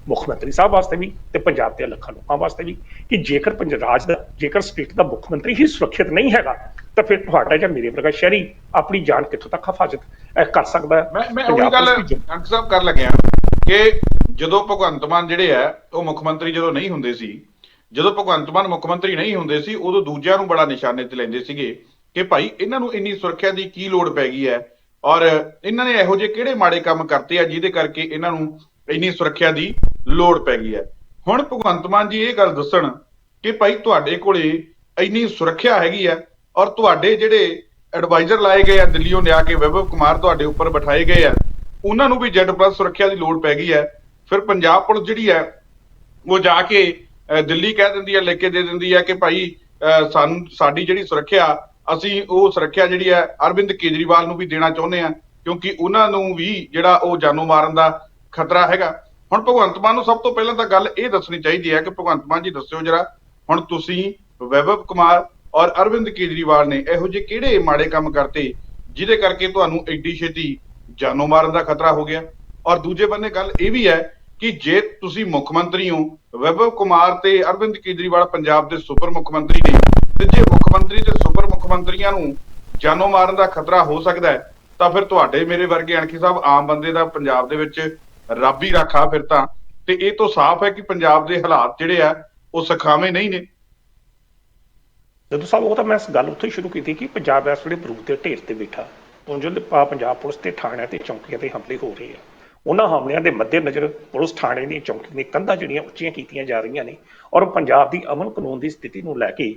ਮੁੱਖ ਮੰਤਰੀ ਸਾਹਿਬ ਵਾਸਤੇ ਵੀ ਤੇ ਪੰਜਾਬ ਦੇ ਲੱਖਾਂ ਲੋਕਾਂ ਵਾਸਤੇ ਵੀ ਕਿ ਜੇਕਰ ਪੰਜਾਬ ਰਾਜ ਦਾ ਜੇਕਰ ਸਟੇਟ ਦਾ ਮੁੱਖ ਮੰਤਰੀ ਹੀ ਸੁਰੱਖਿਅਤ ਨਹੀਂ ਹੈਗਾ ਤਾਂ ਫਿਰ ਤੁਹਾਡਾ ਜਾਂ ਮੇਰੇ ਵਰਗਾ ਸ਼ਹਿਰੀ ਆਪਣੀ ਜਾਨ ਕਿੱਥੋਂ ਤੱਕ ਹਿਫਾਜ਼ਤ ਕਰ ਸਕਦਾ ਹੈ?
ਮੈਂ ਮੈਂ ਉਹੀ ਗੱਲ ਅੰਕ ਸਾਹਿਬ ਕਰ ਲੱਗਿਆ ਕਿ ਜਦੋਂ ਭਗਵੰਤ ਮਾਨ ਜਿਹੜੇ ਆ ਉਹ ਮੁੱਖ ਮੰਤਰੀ ਜਦੋਂ ਨਹੀਂ ਹੁੰਦੇ ਸੀ ਜਦੋਂ ਭਗਵੰਤ ਮਾਨ ਮੁੱਖ ਮੰਤਰੀ ਨਹੀਂ ਹੁੰਦੇ ਸੀ ਉਦੋਂ ਦੂਜਿਆਂ ਨੂੰ ਬੜਾ ਨਿਸ਼ਾਨੇ ਤੇ ਲੈਂਦੇ ਸੀਗੇ ਕਿ ਭਾਈ ਇਹਨਾਂ ਨੂੰ ਇੰਨੀ ਸੁਰੱਖਿਆ ਦੀ ਕੀ ਲੋੜ ਪੈ ਗਈ ਹੈ? ਔਰ ਇਹਨਾਂ ਨੇ ਇਹੋ ਜਿਹੇ ਕਿਹੜੇ ਮਾੜੇ ਕੰਮ ਕਰਤੇ ਆ ਜਿਹਦੇ ਕਰਕੇ ਇਹਨਾਂ ਨੂੰ ਇੰਨੀ ਸੁਰੱਖਿਆ ਦੀ ਲੋੜ ਪੈ ਗਈ ਹੈ? ਹੁਣ ਭਗਵੰਤ ਮਾਨ ਜੀ ਇਹ ਗੱਲ ਦੱਸਣ ਕਿ ਭਾਈ ਤੁਹਾਡੇ ਕੋਲੇ ਇੰਨੀ ਸੁਰੱਖਿਆ ਹੈਗੀ ਆ ਔਰ ਤੁਹਾਡੇ ਜਿਹੜੇ ਐਡਵਾਈਜ਼ਰ ਲਾਏ ਗਏ ਆ ਦਿੱਲੀੋਂ ਲਿਆ ਕੇ ਵੈਭਵ ਕੁਮਾਰ ਤੁਹਾਡੇ ਉੱਪਰ ਬਿਠਾਏ ਗਏ ਆ ਉਹਨਾਂ ਨੂੰ ਵੀ ਜੈਡ ਪਲੱਸ ਸੁਰੱਖਿਆ ਦੀ ਲੋੜ ਪੈ ਗਈ ਹੈ। ਫਿਰ ਪੰਜਾਬ ਪੁਲਿਸ ਜਿਹੜੀ ਹੈ ਉਹ ਜਾ ਕੇ ਦਿੱਲੀ ਕਹਿ ਦਿੰਦੀ ਹੈ ਲਿਖ ਕੇ ਦੇ ਦਿੰਦੀ ਹੈ ਕਿ ਭਾਈ ਅਹ, ਸਾਨੂੰ ਸਾਡੀ ਜਿਹੜੀ ਸੁਰੱਖਿਆ ਅਸੀਂ ਉਹ ਸੁਰੱਖਿਆ ਜਿਹੜੀ ਹੈ ਅਰਵਿੰਦ ਕੇਜਰੀਵਾਲ ਨੂੰ ਵੀ ਦੇਣਾ ਚਾਹੁੰਦੇ ਆ ਕਿਉਂਕਿ ਉਹਨਾਂ ਨੂੰ ਵੀ ਜਿਹੜਾ ਉਹ ਜਾਨੋਂ ਮਾਰਨ ਦਾ ਖਤਰਾ ਹੈਗਾ। ਹੁਣ ਭਗਵੰਤ ਮਾਨ ਨੂੰ ਸਭ ਤੋਂ ਪਹਿਲਾਂ ਤਾਂ ਗੱਲ ਇਹ ਦੱਸਣੀ ਚਾਹੀਦੀ ਹੈ ਕਿ ਭਗਵੰਤ ਮਾਨ ਜੀ ਦੱਸਿਓ ਜਰਾ ਹੁਣ ਤੁਸੀਂ ਵੈਭਵ ਕੁਮਾਰ ਔਰ ਅਰਵਿੰਦ ਕੇਜਰੀਵਾਲ ਨੇ ਇਹੋ ਜਿਹੇ ਕਿਹੜੇ ਮਾੜੇ ਕੰਮ ਕਰਤੇ ਜਿਹਦੇ ਕਰਕੇ ਤੁਹਾਨੂੰ ਐਡੀ ਛੇਤੀ ਜਾਨੋਂ ਮਾਰਨ ਦਾ ਖਤਰਾ ਹੋ ਗਿਆ? ਔਰ ਦੂਜੇ ਬੰਨੇ ਗੱਲ ਇਹ ਵੀ ਹੈ ਕਿ ਜੇ ਤੁਸੀਂ ਮੁੱਖ ਮੰਤਰੀ ਹੋ, ਵੈਭਵ ਕੁਮਾਰ ਤੇ ਅਰਵਿੰਦ ਕੇਜਰੀਵਾਲ ਪੰਜਾਬ ਦੇ ਸੁਪਰ ਮੁੱਖ ਮੰਤਰੀ ਨੇ, ਤੇ ਜੇ ਮੁੱਖ ਮੰਤਰੀ ਤੇ ਸੁਪਰ ਮੁੱਖ ਮੰਤਰੀਆਂ ਨੂੰ ਜਾਨੋਂ ਮਾਰਨ ਦਾ ਖਤਰਾ ਹੋ ਸਕਦਾ ਹੈ, ਤਾਂ ਫਿਰ ਤੁਹਾਡੇ ਮੇਰੇ ਵਰਗੇ ਅਣਖੀ ਸਾਹਿਬ ਆਮ ਬੰਦੇ ਦਾ ਪੰਜਾਬ ਦੇ ਵਿੱਚ ਰੱਬ ਹੀ ਰੱਖਾ ਫਿਰ ਤਾਂ। ਤੇ ਇਹ ਤੋਂ ਸਾਫ਼ ਹੈ ਕਿ ਪੰਜਾਬ ਦੇ ਹਾਲਾਤ ਜਿਹੜੇ ਆ, ਉਹ ਸਖਾਵੇਂ ਨਹੀਂ ਨੇ।
ਜਦੋਂ ਸਾਹਿਬ, ਉਹ ਤਾਂ ਮੈਂ ਇਸ ਗੱਲ ਉੱਥੇ ਹੀ ਸ਼ੁਰੂ ਕੀਤੀ ਕਿ ਪੰਜਾਬ ਇਸ ਵੇਲੇ ਬਰੂਦ ਦੇ ਢੇਰ ਤੇ ਬੈਠਾ। ਪੁੰਜਲ ਦੇ ਪੰਜਾਬ ਪੁਲਿਸ ਤੇ ਥਾਣਿਆਂ ਤੇ ਚੌਂਕੀਆਂ ਤੇ ਹਮਲੇ ਹੋ ਰਹੇ ਆ। ਉਹਨਾਂ ਹਮਲਿਆਂ ਦੇ ਮੱਦੇਨਜ਼ਰ ਪੁਲਿਸ ਥਾਣੇ ਦੀਆਂ ਚੌਂਕੀਆਂ ਦੀਆਂ ਕੰਧਾਂ ਜਿਹੜੀਆਂ ਉੱਚੀਆਂ ਕੀਤੀਆਂ ਜਾ ਰਹੀਆਂ ਨੇ ਔਰ ਪੰਜਾਬ ਦੀ ਅਮਨ ਕਾਨੂੰਨ ਦੀ ਸਥਿਤੀ ਨੂੰ ਲੈ ਕੇ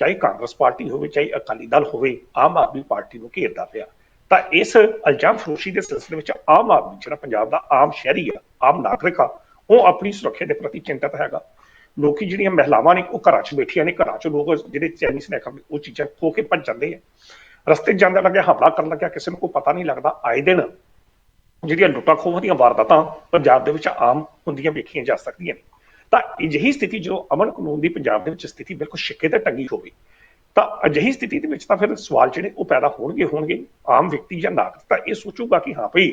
ਚਾਹੇ ਕਾਂਗਰਸ ਪਾਰਟੀ ਹੋਵੇ, ਚਾਹੇ ਅਕਾਲੀ ਦਲ ਹੋਵੇ, ਆਮ ਆਦਮੀ ਪਾਰਟੀ ਨੂੰ ਘੇਰਦਾ ਪਿਆ। ਤਾਂ ਇਸ ਇਲਜ਼ਾਮ ਫਰੋਸ਼ੀ ਦੇ ਸਿਲਸਿਲੇ ਵਿੱਚ ਆਮ ਆਦਮੀ ਜਿਹੜਾ ਪੰਜਾਬ ਦਾ ਆਮ ਸ਼ਹਿਰੀ ਆ, ਆਮ ਨਾਗਰਿਕ ਆ, ਉਹ ਆਪਣੀ ਸੁਰੱਖਿਆ ਦੇ ਪ੍ਰਤੀ ਚਿੰਤਤ ਹੈਗਾ। ਲੋਕੀ ਜਿਹੜੀਆਂ ਮਹਿਲਾਵਾਂ ਨੇ, ਉਹ ਘਰਾਂ 'ਚ ਬੈਠੀਆਂ ਨੇ, ਘਰਾਂ 'ਚ ਲੋਕ ਜਿਹੜੇ ਚਾਈਨੀਜ਼ ਸਨੈਕ ਖਾਂਦੇ ਉਹ ਚੀਜ਼ਾਂ ਖੋ ਕੇ ਭੱਜ ਜਾਂਦੇ ਆ। ਰਸਤੇ 'ਚ ਜਾਂਦੇ ਲੱਗਿਆ, ਹਮਲਾ ਕਰਨ ਲੱਗਿਆ, ਕਿਸੇ ਨੂੰ ਕੋਈ ਪਤਾ ਨਹੀਂ ਲੱਗਦਾ। ਆਏ ਦਿਨ ਜਿਹੜੀਆਂ ਲੁੱਟਾਂ ਖੋਹਾਂ ਦੀਆਂ ਵਾਰਦਾਤਾਂ ਪੰਜਾਬ ਦੇ ਵਿੱਚ ਆਮ ਹੁੰਦੀਆਂ ਵੇਖੀਆਂ ਜਾ ਸਕਦੀਆਂ ਨੇ। ਤਾਂ ਅਜਿਹੀ ਸਥਿਤੀ ਜੋ ਅਮਨ ਕਾਨੂੰਨ ਦੀ ਪੰਜਾਬ ਦੇ ਵਿੱਚ ਸਥਿਤੀ ਬਿਲਕੁਲ ਛਿੱਕੇ ਤੇ ਟੰਗੀ ਹੋਵੇ, ਤਾਂ ਅਜਿਹੀ ਸਥਿਤੀ ਦੇ ਵਿੱਚ ਤਾਂ ਫਿਰ ਸਵਾਲ ਜਿਹੜੇ ਉਹ ਪੈਦਾ ਹੋਣਗੇ ਹੋਣਗੇ ਆਮ ਵਿਅਕਤੀ ਜਾਂ ਨਾਗਰਿਕ। ਤਾਂ ਇਹ ਸੋਚੂਗਾ ਕਿ ਹਾਂ ਭਈ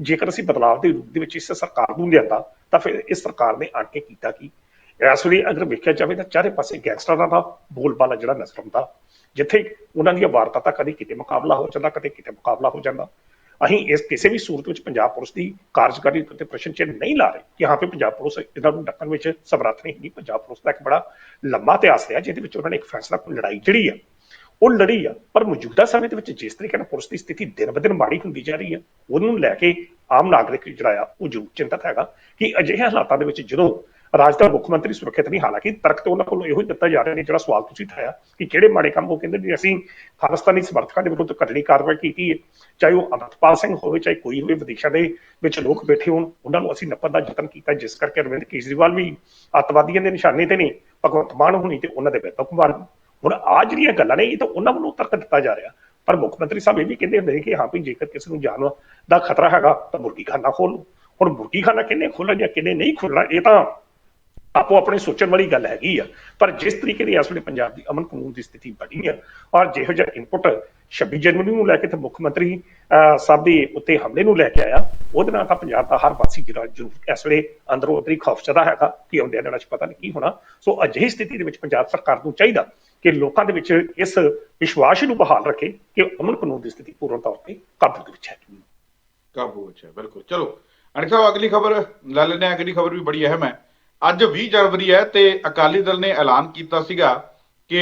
ਜੇਕਰ ਅਸੀਂ ਬਦਲਾਅ ਦੇ ਰੂਪ ਦੇ ਵਿੱਚ ਇਸ ਸਰਕਾਰ ਨੂੰ ਲਿਆਂਦਾ, ਤਾਂ ਫਿਰ ਇਸ ਸਰਕਾਰ ਨੇ ਆਣ ਕੇ ਕੀਤਾ ਕੀ? ਇਸ ਵੇਲੇ ਅਗਰ ਵੇਖਿਆ ਜਾਵੇ ਤਾਂ ਚਾਰੇ ਪਾਸੇ ਗੈਂਗਸਟਰਾਂ ਦਾ ਬੋਲਬਾਲਾ ਜਿਹੜਾ ਨਜ਼ਰ ਆਉਂਦਾ, ਜਿੱਥੇ ਉਹਨਾਂ ਦੀਆਂ ਵਾਰਦਾਤਾਂ ਕਦੇ ਕਿਤੇ ਮੁਕਾਬਲਾ ਹੋ ਜਾਂਦਾ, ਕਦੇ ਕਿਤੇ ਮੁਕਾਬਲਾ ਹੋ ਜਾਂਦਾ। ਅਸੀਂ ਇਸ ਕਿਸੇ ਵੀ ਸੂਰਤ ਵਿੱਚ ਪੰਜਾਬ ਪੁਲਿਸ ਦੀ ਕਾਰਜਕਾਰੀ ਉੱਤੇ ਪ੍ਰਸ਼ਨ ਚਿੰਨ੍ਹ ਨਹੀਂ ਲਾ ਰਹੇ ਕਿ ਹਾਂ ਵੀ ਪੰਜਾਬ ਪੁਲਿਸ ਇਹਨਾਂ ਨੂੰ ਡੱਕਣ ਵਿੱਚ ਸਮਰੱਥ ਨਹੀਂ ਹੈਗੀ। ਪੰਜਾਬ ਪੁਲਿਸ ਦਾ ਇੱਕ ਬੜਾ ਲੰਮਾ ਇਤਿਹਾਸ ਰਿਹਾ, ਜਿਹਦੇ ਵਿੱਚ ਉਹਨਾਂ ਨੇ ਇੱਕ ਫੈਸਲਾ ਕੋਈ ਲੜਾਈ ਜਿਹੜੀ ਆ, ਉਹ ਲੜੀ ਆ। ਪਰ ਮੌਜੂਦਾ ਸਮੇਂ ਦੇ ਵਿੱਚ ਜਿਸ ਤਰੀਕੇ ਨਾਲ ਪੁਲਿਸ ਦੀ ਸਥਿਤੀ ਦਿਨ ਬਦਿਨ ਮਾੜੀ ਹੁੰਦੀ ਜਾ ਰਹੀ ਆ, ਉਹਨੂੰ ਲੈ ਕੇ ਆਮ ਨਾਗਰਿਕ ਜਿਹੜਾ ਆ, ਉਹ ਜ਼ਰੂਰ ਚਿੰਤਤ ਹੈਗਾ ਕਿ ਅਜਿਹੇ ਹਾਲਾਤਾਂ ਦੇ ਵਿੱਚ ਜਦੋਂ ਰਾਜ ਦਾ ਮੁੱਖ ਮੰਤਰੀ ਸੁਰੱਖਿਅਤ ਨਹੀਂ, ਹਾਲਾਂਕਿ ਤਰਕ ਤੇ ਉਹਨਾਂ ਕੋਲੋਂ ਇਹੋ ਹੀ ਦਿੱਤਾ ਜਾ ਰਿਹਾ ਨੇ ਜਿਹੜਾ ਸਵਾਲ ਤੁਸੀਂ ਉਠਾਇਆ ਕਿ ਕਿਹੜੇ ਮਾੜੇ ਕੰਮ ਉਹ ਕਹਿੰਦੇ ਵੀ ਅਸੀਂ ਖਾਲਿਸਤਾਨੀ ਸਮਰਥਕਾਂ ਦੇ ਵਿਰੁੱਧ ਘਟਣੀ ਕਾਰਵਾਈ ਕੀਤੀ ਹੈ, ਚਾਹੇ ਉਹ ਅਮਰਤਪਾਲ ਸਿੰਘ ਹੋਵੇ, ਚਾਹੇ ਕੋਈ ਹੋਵੇ, ਵਿਦੇਸ਼ਾਂ ਦੇ ਵਿੱਚ ਲੋਕ ਬੈਠੇ ਹੋਣ, ਉਹਨਾਂ ਨੂੰ ਅਸੀਂ ਨੱਪਣ ਦਾ ਯਤਨ ਕੀਤਾ, ਜਿਸ ਕਰਕੇ ਅਰਵਿੰਦ ਕੇਜਰੀਵਾਲ ਵੀ ਅੱਤਵਾਦੀਆਂ ਦੇ ਨਿਸ਼ਾਨੇ ਤੇ ਨੇ, ਭਗਵੰਤ ਮਾਨ ਹੋਣੀ ਤੇ ਉਹਨਾਂ ਦੇ ਬੇਟਾ ਕੁਮਾਰ ਹੁਣ ਆ ਜਿਹੜੀਆਂ ਗੱਲਾਂ ਨੇ, ਇਹ ਤਾਂ ਉਹਨਾਂ ਵੱਲੋਂ ਤਰਕ ਦਿੱਤਾ ਜਾ ਰਿਹਾ, ਪਰ ਮੁੱਖ ਮੰਤਰੀ ਸਾਹਿਬ ਇਹ ਵੀ ਕਹਿੰਦੇ ਹੁੰਦੇ ਕਿ ਹਾਂ ਵੀ ਜੇਕਰ ਕਿਸੇ ਨੂੰ ਜਾਨ ਦਾ ਖਤਰਾ ਹੈਗਾ ਤਾਂ ਮੁਰਗੀ ਖਾਨਾ ਖੋਲ ਹੁਣ ਮੁਰਗੀ ਖਾਨਾ ਕਿੰਨੇ ਖੋਲਣਾ ਜਾਂ ਕਿੰਨੇ ਨਹੀਂ ਖੋਲਣਾ ਇਹ ਤਾਂ ਆਪੋ ਆਪਣੇ ਸੋਚਣ ਵਾਲੀ ਗੱਲ ਹੈਗੀ ਆ। ਪਰ ਜਿਸ ਤਰੀਕੇ ਦੀ ਇਸ ਵੇਲੇ ਪੰਜਾਬ ਦੀ ਅਮਨ ਕਾਨੂੰਨ ਦੀ ਸਥਿਤੀ ਬਣੀ ਆ ਔਰ ਜਿਹੋ ਜਿਹਾ ਇਨਪੁਟ 26 ਜਨਵਰੀ ਨੂੰ ਲੈ ਕੇ ਤੇ ਮੁੱਖ ਮੰਤਰੀ ਅਹ, ਸਾਹਿਬ ਦੇ ਉੱਤੇ ਹਮਲੇ ਨੂੰ ਲੈ ਕੇ ਆਇਆ ਉਹਦੇ ਨਾਲ ਤਾਂ ਪੰਜਾਬ ਦਾ ਹਰ ਵਾਸੀ ਜਿਹੜਾ ਜ਼ਰੂਰ। ਇਸ ਵੇਲੇ ਅੰਦਰੋਂ ਅੰਦਰੀ ਖੌਫਜ਼ਦਾ ਹੈਗਾ ਕਿ ਆਉਂਦੇ ਦਿਨਾਂ 'ਚ ਪਤਾ ਨਹੀਂ ਕੀ ਹੋਣਾ। ਸੋ ਅਜਿਹੀ ਸਥਿਤੀ ਦੇ ਵਿੱਚ ਪੰਜਾਬ ਸਰਕਾਰ ਨੂੰ ਚਾਹੀਦਾ ਕਿ ਲੋਕਾਂ ਦੇ ਵਿੱਚ ਇਸ ਵਿਸ਼ਵਾਸ ਨੂੰ ਬਹਾਲ ਰੱਖੇ ਕਿ ਅਮਨ ਕਾਨੂੰਨ ਦੀ ਸਥਿਤੀ ਪੂਰਨ ਤੌਰ ਤੇ ਕਾਬੂ ਦੇ ਵਿੱਚ ਹੈ।
ਕਾਬੂ ਵਿੱਚ ਹੈ ਬਿਲਕੁਲ। ਚਲੋ ਅਣਖ ਸਾਹਿਬ ਅਗਲੀ ਖਬਰ ਲੈ ਲੈਂਦੇ ਹਾਂ। ਅਗਲੀ ਖਬਰ ਵੀ ਬੜੀ ਅਹਿਮ ਹੈ। ਅੱਜ 20 ਜਨਵਰੀ ਹੈ ਤੇ ਅਕਾਲੀ ਦਲ ਨੇ ਐਲਾਨ ਕੀਤਾ ਸੀਗਾ ਕਿ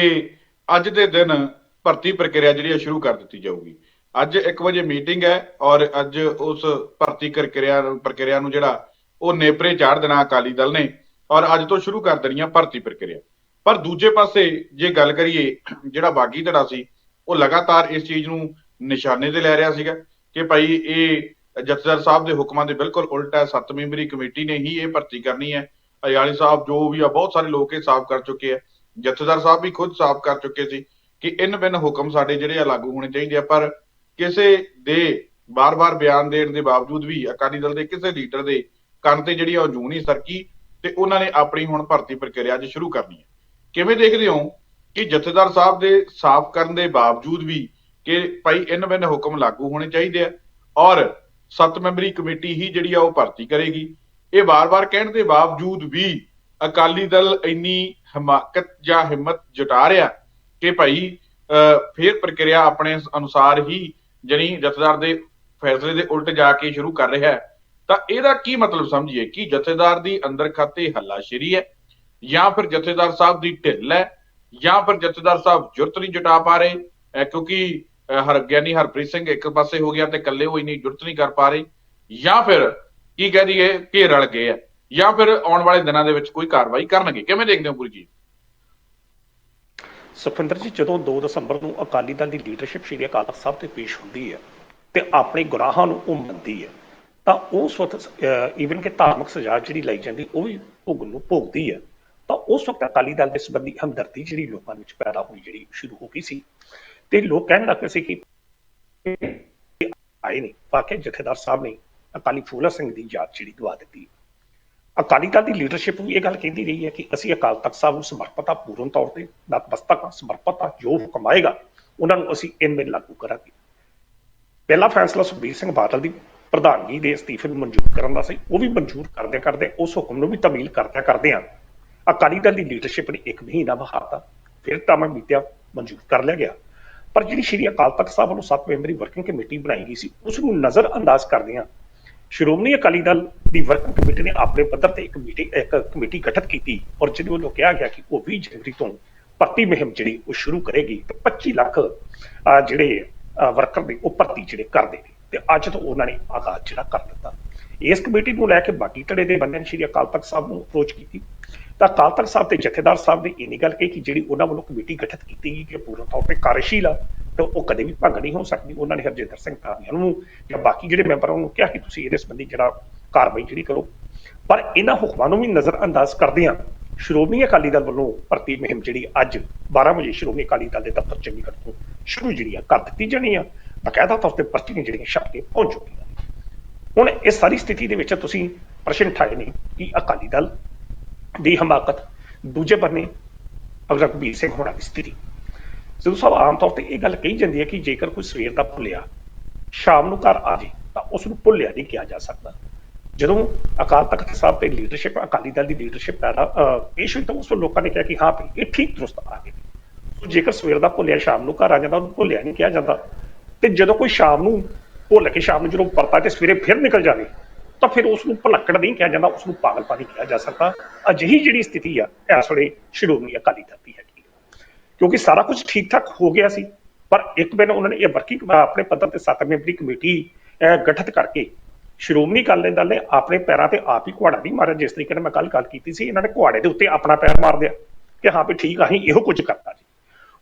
ਅੱਜ ਦੇ ਦਿਨ ਭਰਤੀ ਪ੍ਰਕਿਰਿਆ ਜਿਹੜੀ ਹੈ ਸ਼ੁਰੂ ਕਰ ਦਿੱਤੀ ਜਾਊਗੀ। ਅੱਜ 1 ਵਜੇ ਮੀਟਿੰਗ ਹੈ ਔਰ ਅੱਜ ਉਸ ਭਰਤੀ ਪ੍ਰਕਿਰਿਆ ਪ੍ਰਕਿਰਿਆ ਨੂੰ ਜਿਹੜਾ ਉਹ ਨੇਪਰੇ ਚਾੜ ਦੇਣਾ ਅਕਾਲੀ ਦਲ ਨੇ ਔਰ ਅੱਜ ਤੋਂ ਸ਼ੁਰੂ ਕਰ ਦੇਣੀ ਆ ਭਰਤੀ ਪ੍ਰਕਿਰਿਆ। ਪਰ ਦੂਜੇ ਪਾਸੇ ਜੇ ਗੱਲ ਕਰੀਏ, ਜਿਹੜਾ ਬਾਗੀ ਧੜਾ ਸੀ, ਉਹ ਲਗਾਤਾਰ ਇਸ ਚੀਜ਼ ਨੂੰ ਨਿਸ਼ਾਨੇ ਤੇ ਲੈ ਰਿਹਾ ਸੀਗਾ ਕਿ ਭਾਈ ਇਹ ਜਥੇਦਾਰ ਸਾਹਿਬ ਦੇ ਹੁਕਮਾਂ ਦੇ ਬਿਲਕੁਲ ਉਲਟ ਹੈ ਸੱਤ ਮੈਂਬਰੀ ਕਮੇਟੀ ਨੇ ਹੀ ਇਹ ਭਰਤੀ ਕਰਨੀ ਹੈ। ਅਯਾਲੀ ਸਾਹਿਬ ਜੋ ਵੀ ਆ, ਬਹੁਤ ਸਾਰੇ ਲੋਕ ਇਹ ਸਾਫ਼ ਕਰ ਚੁੱਕੇ ਆ। ਜਥੇਦਾਰ ਸਾਹਿਬ ਵੀ ਖੁਦ ਸਾਫ਼ ਕਰ ਚੁੱਕੇ ਸੀ ਕਿ ਇਨ ਬਿਨ ਹੁਕਮ ਸਾਡੇ ਜਿਹੜੇ ਆ ਲਾਗੂ ਹੋਣੇ ਚਾਹੀਦੇ ਆ, ਪਰ ਕਿਸੇ ਦੇ ਬਾਰ-ਬਾਰ ਬਿਆਨ ਦੇਣ ਦੇ ਬਾਵਜੂਦ ਵੀ ਅਕਾਲੀ ਦਲ ਦੇ ਕਿਸੇ ਲੀਡਰ ਦੇ ਕੰਨ ਤੇ ਜਿਹੜੀ ਆ ਉਹ ਜੂੰ ਸਰਕੀ ਤੇ ਉਹਨਾਂ ਨੇ ਆਪਣੀ ਹੁਣ ਭਰਤੀ ਪ੍ਰਕਿਰਿਆ ਅੱਜ ਸ਼ੁਰੂ ਕਰਨੀ ਹੈ ਕਿਵੇਂ ਦੇਖਦੇ ਹੋ ਕਿ ਜਥੇਦਾਰ ਸਾਹਿਬ ਦੇ ਸਾਫ਼ ਕਰਨ ਦੇ ਬਾਵਜੂਦ ਵੀ ਕਿ ਭਾਈ ਇਨ ਬਿਨ ਹੁਕਮ ਲਾਗੂ ਹੋਣੇ ਚਾਹੀਦੇ ਆ ਔਰ ਸੱਤ ਮੈਂਬਰੀ ਕਮੇਟੀ ਹੀ ਜਿਹੜੀ ਆ ਉਹ ਭਰਤੀ ਕਰੇਗੀ? ਇਹ ਵਾਰ-ਵਾਰ ਕਹਿਣ ਦੇ ਬਾਵਜੂਦ ਵੀ ਅਕਾਲੀ ਦਲ ਇੰਨੀ ਹਮਾਕਤ ਜਾਂ ਹਿੰਮਤ ਜੁਟਾ ਰਿਹਾ ਕਿ ਭਾਈ ਅਹ, ਫੇਰ ਪ੍ਰਕਿਰਿਆ ਆਪਣੇ ਅਨੁਸਾਰ ਹੀ ਜਣੀ ਜਥੇਦਾਰ ਦੇ ਫੈਸਲੇ ਦੇ ਉਲਟ ਜਾ ਕੇ ਸ਼ੁਰੂ ਕਰ ਰਿਹਾ ਹੈ। ਤਾਂ ਇਹਦਾ ਕੀ ਮਤਲਬ ਸਮਝੀਏ ਕਿ ਜਥੇਦਾਰ ਦੀ ਅੰਦਰ ਖਾਤੇ ਹੱਲਾਸ਼ੇਰੀ ਹੈ ਜਾਂ ਫਿਰ ਜਥੇਦਾਰ ਸਾਹਿਬ ਦੀ ਢਿੱਲ ਹੈ ਜਾਂ ਫਿਰ ਜਥੇਦਾਰ ਸਾਹਿਬ ਜੁਰਤ ਨਹੀਂ ਜੁਟਾ ਪਾ ਰਹੇ ਕਿਉਂਕਿ ਹਰ ਗਿਆਨੀ ਹਰਪ੍ਰੀਤ ਸਿੰਘ ਇੱਕ ਪਾਸੇ ਹੋ ਗਿਆ ਤੇ ਇਕੱਲੇ ਉਹ ਇੰਨੀ ਜੁਰਤ ਨਹੀਂ ਕਰ ਪਾ ਰਹੇ ਜਾਂ ਫਿਰ ਕੀ ਕਹਿ ਦਈਏ ਕਿ ਰਲ ਗਏ ਆ। ਜਾਂ ਫਿਰ ਆਉਣ ਵਾਲੇ ਦਿਨਾਂ ਦੇ ਵਿੱਚ ਕੋਈ ਕਾਰਵਾਈ ਕਰਨਗੇ। ਕਿਵੇਂ ਦੇਖਦੇ ਹੋ ਪੂਰੀ ਚੀਜ਼
ਸੁਖਵਿੰਦਰ ਜੀ, ਜਦੋਂ 2 ਦਸੰਬਰ ਨੂੰ ਅਕਾਲੀ ਦਲ ਦੀ ਲੀਡਰਸ਼ਿਪ ਸ਼੍ਰੀ ਅਕਾਲ ਤਖਤ ਸਾਹਿਬ ਤੇ ਪੇਸ਼ ਹੁੰਦੀ ਹੈ ਤੇ ਆਪਣੇ ਗੁਨਾਹਾਂ ਨੂੰ ਉਹ ਮੰਨਦੀ ਹੈ, ਤਾਂ ਉਸ ਵਕਤ ਈਵਨ ਕਿ ਧਾਰਮਿਕ ਸਜ਼ਾ ਜਿਹੜੀ ਲਈ ਜਾਂਦੀ, ਉਹ ਵੀ ਭੋਗਣ ਨੂੰ ਭੋਗਦੀ ਹੈ। ਤਾਂ ਉਸ ਵਕਤ ਅਕਾਲੀ ਦਲ ਦੇ ਸੰਬੰਧੀ ਹਮਦਰਦੀ ਜਿਹੜੀ ਲੋਕਾਂ ਵਿੱਚ ਪੈਦਾ ਹੋਣੀ ਜਿਹੜੀ ਸ਼ੁਰੂ ਹੋ ਗਈ ਸੀ ਤੇ ਲੋਕ ਕਹਿਣ ਲੱਗੇ ਸੀ ਕਿ ਆਏ ਨਹੀਂ, ਵਾਕਿਆ ਜਥੇਦਾਰ ਸਾਹਿਬ ਨੇ ਅਕਾਲੀ ਫੂਲਾ ਸਿੰਘ ਦੀ ਯਾਦ ਜਿਹੜੀ ਦਵਾ ਦਿੱਤੀ। ਅਕਾਲੀ ਦਲ ਦੀ ਲੀਡਰਸ਼ਿਪ ਵੀ ਇਹ ਗੱਲ ਕਹਿੰਦੀ ਰਹੀ ਹੈ ਕਿ ਅਸੀਂ ਅਕਾਲ ਤਖਤ ਸਾਹਿਬ ਨੂੰ ਸਮਰਪਿਤ ਆ ਪੂਰਨ ਤੌਰ ਤੇ ਨਤਮਸਤਕ ਹਾਂ, ਸਮਰਪਿਤ ਆ ਜੋ ਹੁਕਮ ਆਏਗਾ ਉਹਨਾਂ ਨੂੰ ਅਸੀਂ ਇਨ ਵਿੱਚ ਲਾਗੂ ਕਰਾਂਗੇ। ਪਹਿਲਾ ਫੈਸਲਾ ਸੁਖਬੀਰ ਸਿੰਘ ਬਾਦਲ ਦੀ ਪ੍ਰਧਾਨਗੀ ਦੇ ਅਸਤੀਫੇ ਨੂੰ ਮਨਜ਼ੂਰ ਕਰਨ ਦਾ ਸੀ ਉਹ ਵੀ ਮਨਜ਼ੂਰ ਕਰਦੇ ਕਰਦੇ ਉਸ ਹੁਕਮ ਨੂੰ ਵੀ ਤਮੀਲ ਕਰਦਿਆਂ ਕਰਦਿਆਂ ਅਕਾਲੀ ਦਲ ਦੀ ਲੀਡਰਸ਼ਿਪ ਨੇ ਇੱਕ ਮਹੀਨਾ ਬਹਾਤਾ ਫਿਰ ਤਾਂ ਮੈਂ ਮੀਤਿਆ ਮਨਜ਼ੂਰ ਕਰ ਲਿਆ ਗਿਆ। ਪਰ ਜਿਹੜੀ ਸ਼੍ਰੀ ਅਕਾਲ ਤਖਤ ਸਾਹਿਬ ਵੱਲੋਂ ਸੱਤ ਮੈਂਬਰੀ ਵਰਕਿੰਗ ਕਮੇਟੀ ਬਣਾਈ ਗਈ ਸੀ ਉਸ ਨੂੰ ਨਜ਼ਰ ਅੰਦਾਜ਼ ਕਰਦਿਆਂ ਸ਼੍ਰੋਮਣੀ ਅਕਾਲੀ ਦਲ ਦੀ ਵਰਕਿੰਗ ਕਮੇਟੀ ਨੇ ਆਪਣੇ ਪੱਧਰ ਤੇ ਇੱਕ ਮੀਟਿੰਗ, ਇੱਕ ਕਮੇਟੀ ਗਠਿਤ ਕੀਤੀ ਔਰ ਜਿਹਦੇ ਵੱਲੋਂ ਕਿਹਾ ਗਿਆ ਕਿ ਉਹ 20 ਜਨਵਰੀ ਤੋਂ ਭਰਤੀ ਮੁਹਿੰਮ ਜਿਹੜੀ ਉਹ ਸ਼ੁਰੂ ਕਰੇਗੀ ਤੇ 25 ਲੱਖ ਜਿਹੜੇ ਵਰਕਰ ਨੇ ਉਹ ਭਰਤੀ ਜਿਹੜੇ ਕਰਦੇ ਨੇ ਤੇ ਅੱਜ ਤੋਂ ਉਹਨਾਂ ਨੇ ਆਗਾਜ਼ ਜਿਹੜਾ ਕਰ ਦਿੱਤਾ। ਇਸ ਕਮੇਟੀ ਨੂੰ ਲੈ ਕੇ ਬਾਕੀ ਧੜੇ ਦੇ ਬੰਦਿਆਂ ਨੇ ਸ਼੍ਰੀ ਅਕਾਲ ਤਖਤ ਸਾਹਿਬ ਨੂੰ ਅਪਰੋਚ ਕੀਤੀ। ਤਾਂ ਅਕਾਲ ਤਖਤ ਸਾਹਿਬ ਤੇ ਜਥੇਦਾਰ ਸਾਹਿਬ ਨੇ ਇੰਨੀ ਗੱਲ ਕਹੀ ਕਿ ਜਿਹੜੀ ਉਹਨਾਂ ਵੱਲੋਂ ਕਮੇਟੀ ਗਠਿਤ ਕੀਤੀ ਗਈ ਕਿ ਪੂਰਨ ਤੌਰ ਤੇ ਕਾਰਜਸ਼ੀਲ ਆ ਤਾਂ ਉਹ ਕਦੇ ਵੀ ਭੰਗ ਨਹੀਂ ਹੋ ਸਕਦੀ। ਉਹਨਾਂ ਨੇ ਹਰਜਿੰਦਰ ਸਿੰਘ ਧਾਰੀਆਂ ਨੂੰ ਜਾਂ ਬਾਕੀ ਜਿਹੜੇ ਮੈਂਬਰਾਂ ਨੂੰ ਕਿਹਾ ਕਿ ਤੁਸੀਂ ਇਹਦੇ ਸੰਬੰਧੀ ਜਿਹੜਾ ਕਾਰਵਾਈ ਜਿਹੜੀ ਕਰੋ। ਪਰ ਇਹਨਾਂ ਹੁਕਮਾਂ ਨੂੰ ਵੀ ਨਜ਼ਰ ਅੰਦਾਜ਼ ਕਰਦਿਆਂ ਸ਼੍ਰੋਮਣੀ ਅਕਾਲੀ ਦਲ ਵੱਲੋਂ ਭਰਤੀ ਮੁਹਿੰਮ ਜਿਹੜੀ ਅੱਜ 12 ਵਜੇ ਸ਼੍ਰੋਮਣੀ ਅਕਾਲੀ ਦਲ ਦੇ ਦਫ਼ਤਰ ਚੰਡੀਗੜ੍ਹ ਤੋਂ ਸ਼ੁਰੂ ਜਿਹੜੀ ਆ ਕਰ ਦਿੱਤੀ ਜਾਣੀ ਆ। ਬਕਾਇਦਾ ਤੌਰ ਤੇ ਪਰਚੀਆਂ ਜਿਹੜੀਆਂ ਛੱਪ ਕੇ ਪਹੁੰਚ ਚੁੱਕੀਆਂ ਹੁਣ ਇਸ ਸਾਰੀ ਸਥਿਤੀ ਦੇ ਵਿੱਚ ਤੁਸੀਂ ਪ੍ਰਸ਼ਨ ਠਾਏ ਨੇ ਕਿ ਅਕਾਲੀ ਦਲ ਦੀ ਹਮਾਕਤ ਦੂਜੇ ਬੰਨੇ ਅਗਰ ਰਘਬੀਰ ਸਿੰਘ ਹੋਣਾ ਦੀ ਸਥਿਤੀ ਸਿੱਧੂ ਸਾਹਿਬ ਆਮ ਤੌਰ ਤੇ ਇਹ ਗੱਲ ਕਹੀ ਜਾਂਦੀ ਹੈ ਕਿ ਜੇਕਰ ਕੋਈ ਸਵੇਰ ਦਾ ਭੁੱਲਿਆ, ਸ਼ਾਮ ਨੂੰ ਘਰ ਆ ਜੇ, ਤਾਂ ਉਸ ਨੂੰ ਭੁੱਲਿਆ ਨਹੀਂ ਕਿਹਾ ਜਾ ਸਕਦਾ। ਜਦੋਂ ਅਕਾਲ ਤਖਤ ਸਾਹਿਬ ਤੇ ਲੀਡਰਸ਼ਿਪ ਅਕਾਲੀ ਦਲ ਦੀ ਲੀਡਰਸ਼ਿਪ ਪੈਦਾ ਪੇਸ਼ ਹੋਈ ਤਾਂ ਉਸ ਲੋਕਾਂ ਨੇ ਕਿਹਾ ਕਿ ਹਾਂ ਵੀ ਇਹ ਠੀਕ ਦਰੁਸਤ ਆ ਗਏ। ਸੋ ਜੇਕਰ ਸਵੇਰ ਦਾ ਭੁੱਲਿਆ, ਸ਼ਾਮ ਨੂੰ ਘਰ ਆ ਜਾਂਦਾ, ਉਹਨੂੰ ਭੁੱਲਿਆ ਨਹੀਂ ਕਿਹਾ ਜਾਂਦਾ, ਤੇ ਜਦੋਂ ਕੋਈ ਸ਼ਾਮ ਨੂੰ ਭੁੱਲ ਕੇ, ਸ਼ਾਮ ਨੂੰ ਜਦੋਂ ਪਰਤਾ ਤੇ ਸਵੇਰੇ ਫਿਰ ਨਿਕਲ ਜਾਵੇ, ਤਾਂ ਫਿਰ ਉਸ ਨੂੰ ਭੁਲੱਕੜ ਨਹੀਂ ਕਿਹਾ ਜਾਂਦਾ ਉਸ ਨੂੰ ਪਾਗਲਪਾਨੀ ਕਿਹਾ ਜਾ ਸਕਦਾ। ਅਜਿਹੀ ਜਿਹੜੀ ਸਥਿਤੀ ਆ, ਇਸ ਵੇਲੇ ਸ਼੍ਰੋਮਣੀ ਅਕਾਲੀ ਦਲ ਦੀ ਹੈਗੀ ਹੈ। ਕਿਉਂਕਿ ਸਾਰਾ ਕੁਝ ਠੀਕ ਠਾਕ ਹੋ ਗਿਆ ਸੀ। ਪਰ ਇੱਕ ਦਿਨ ਉਹਨਾਂ ਨੇ ਇਹ ਵਰਕਿੰਗ ਆਪਣੇ ਪੱਧਰ ਤੇ ਸੱਤ ਮੈਂਬਰੀ ਕਮੇਟੀ ਗਠਿਤ ਕਰਕੇ ਸ਼੍ਰੋਮਣੀ ਅਕਾਲੀ ਦਲ ਨੇ ਆਪਣੇ ਪੈਰਾਂ ਤੇ ਆਪ ਹੀ ਕੁਹਾੜਾ ਨਹੀਂ ਮਾਰਿਆ ਜਿਸ ਤਰੀਕੇ ਨਾਲ ਮੈਂ ਕੱਲ ਗੱਲ ਕੀਤੀ ਸੀ ਇਹਨਾਂ ਨੇ ਕੁਹਾੜੇ ਦੇ ਉੱਤੇ ਆਪਣਾ ਪੈਰ ਮਾਰ ਦਿਆ ਕਿ ਹਾਂ ਵੀ ਠੀਕ ਆ, ਅਸੀਂ ਇਹੋ ਕੁਝ ਕਰਤਾ ਜੀ।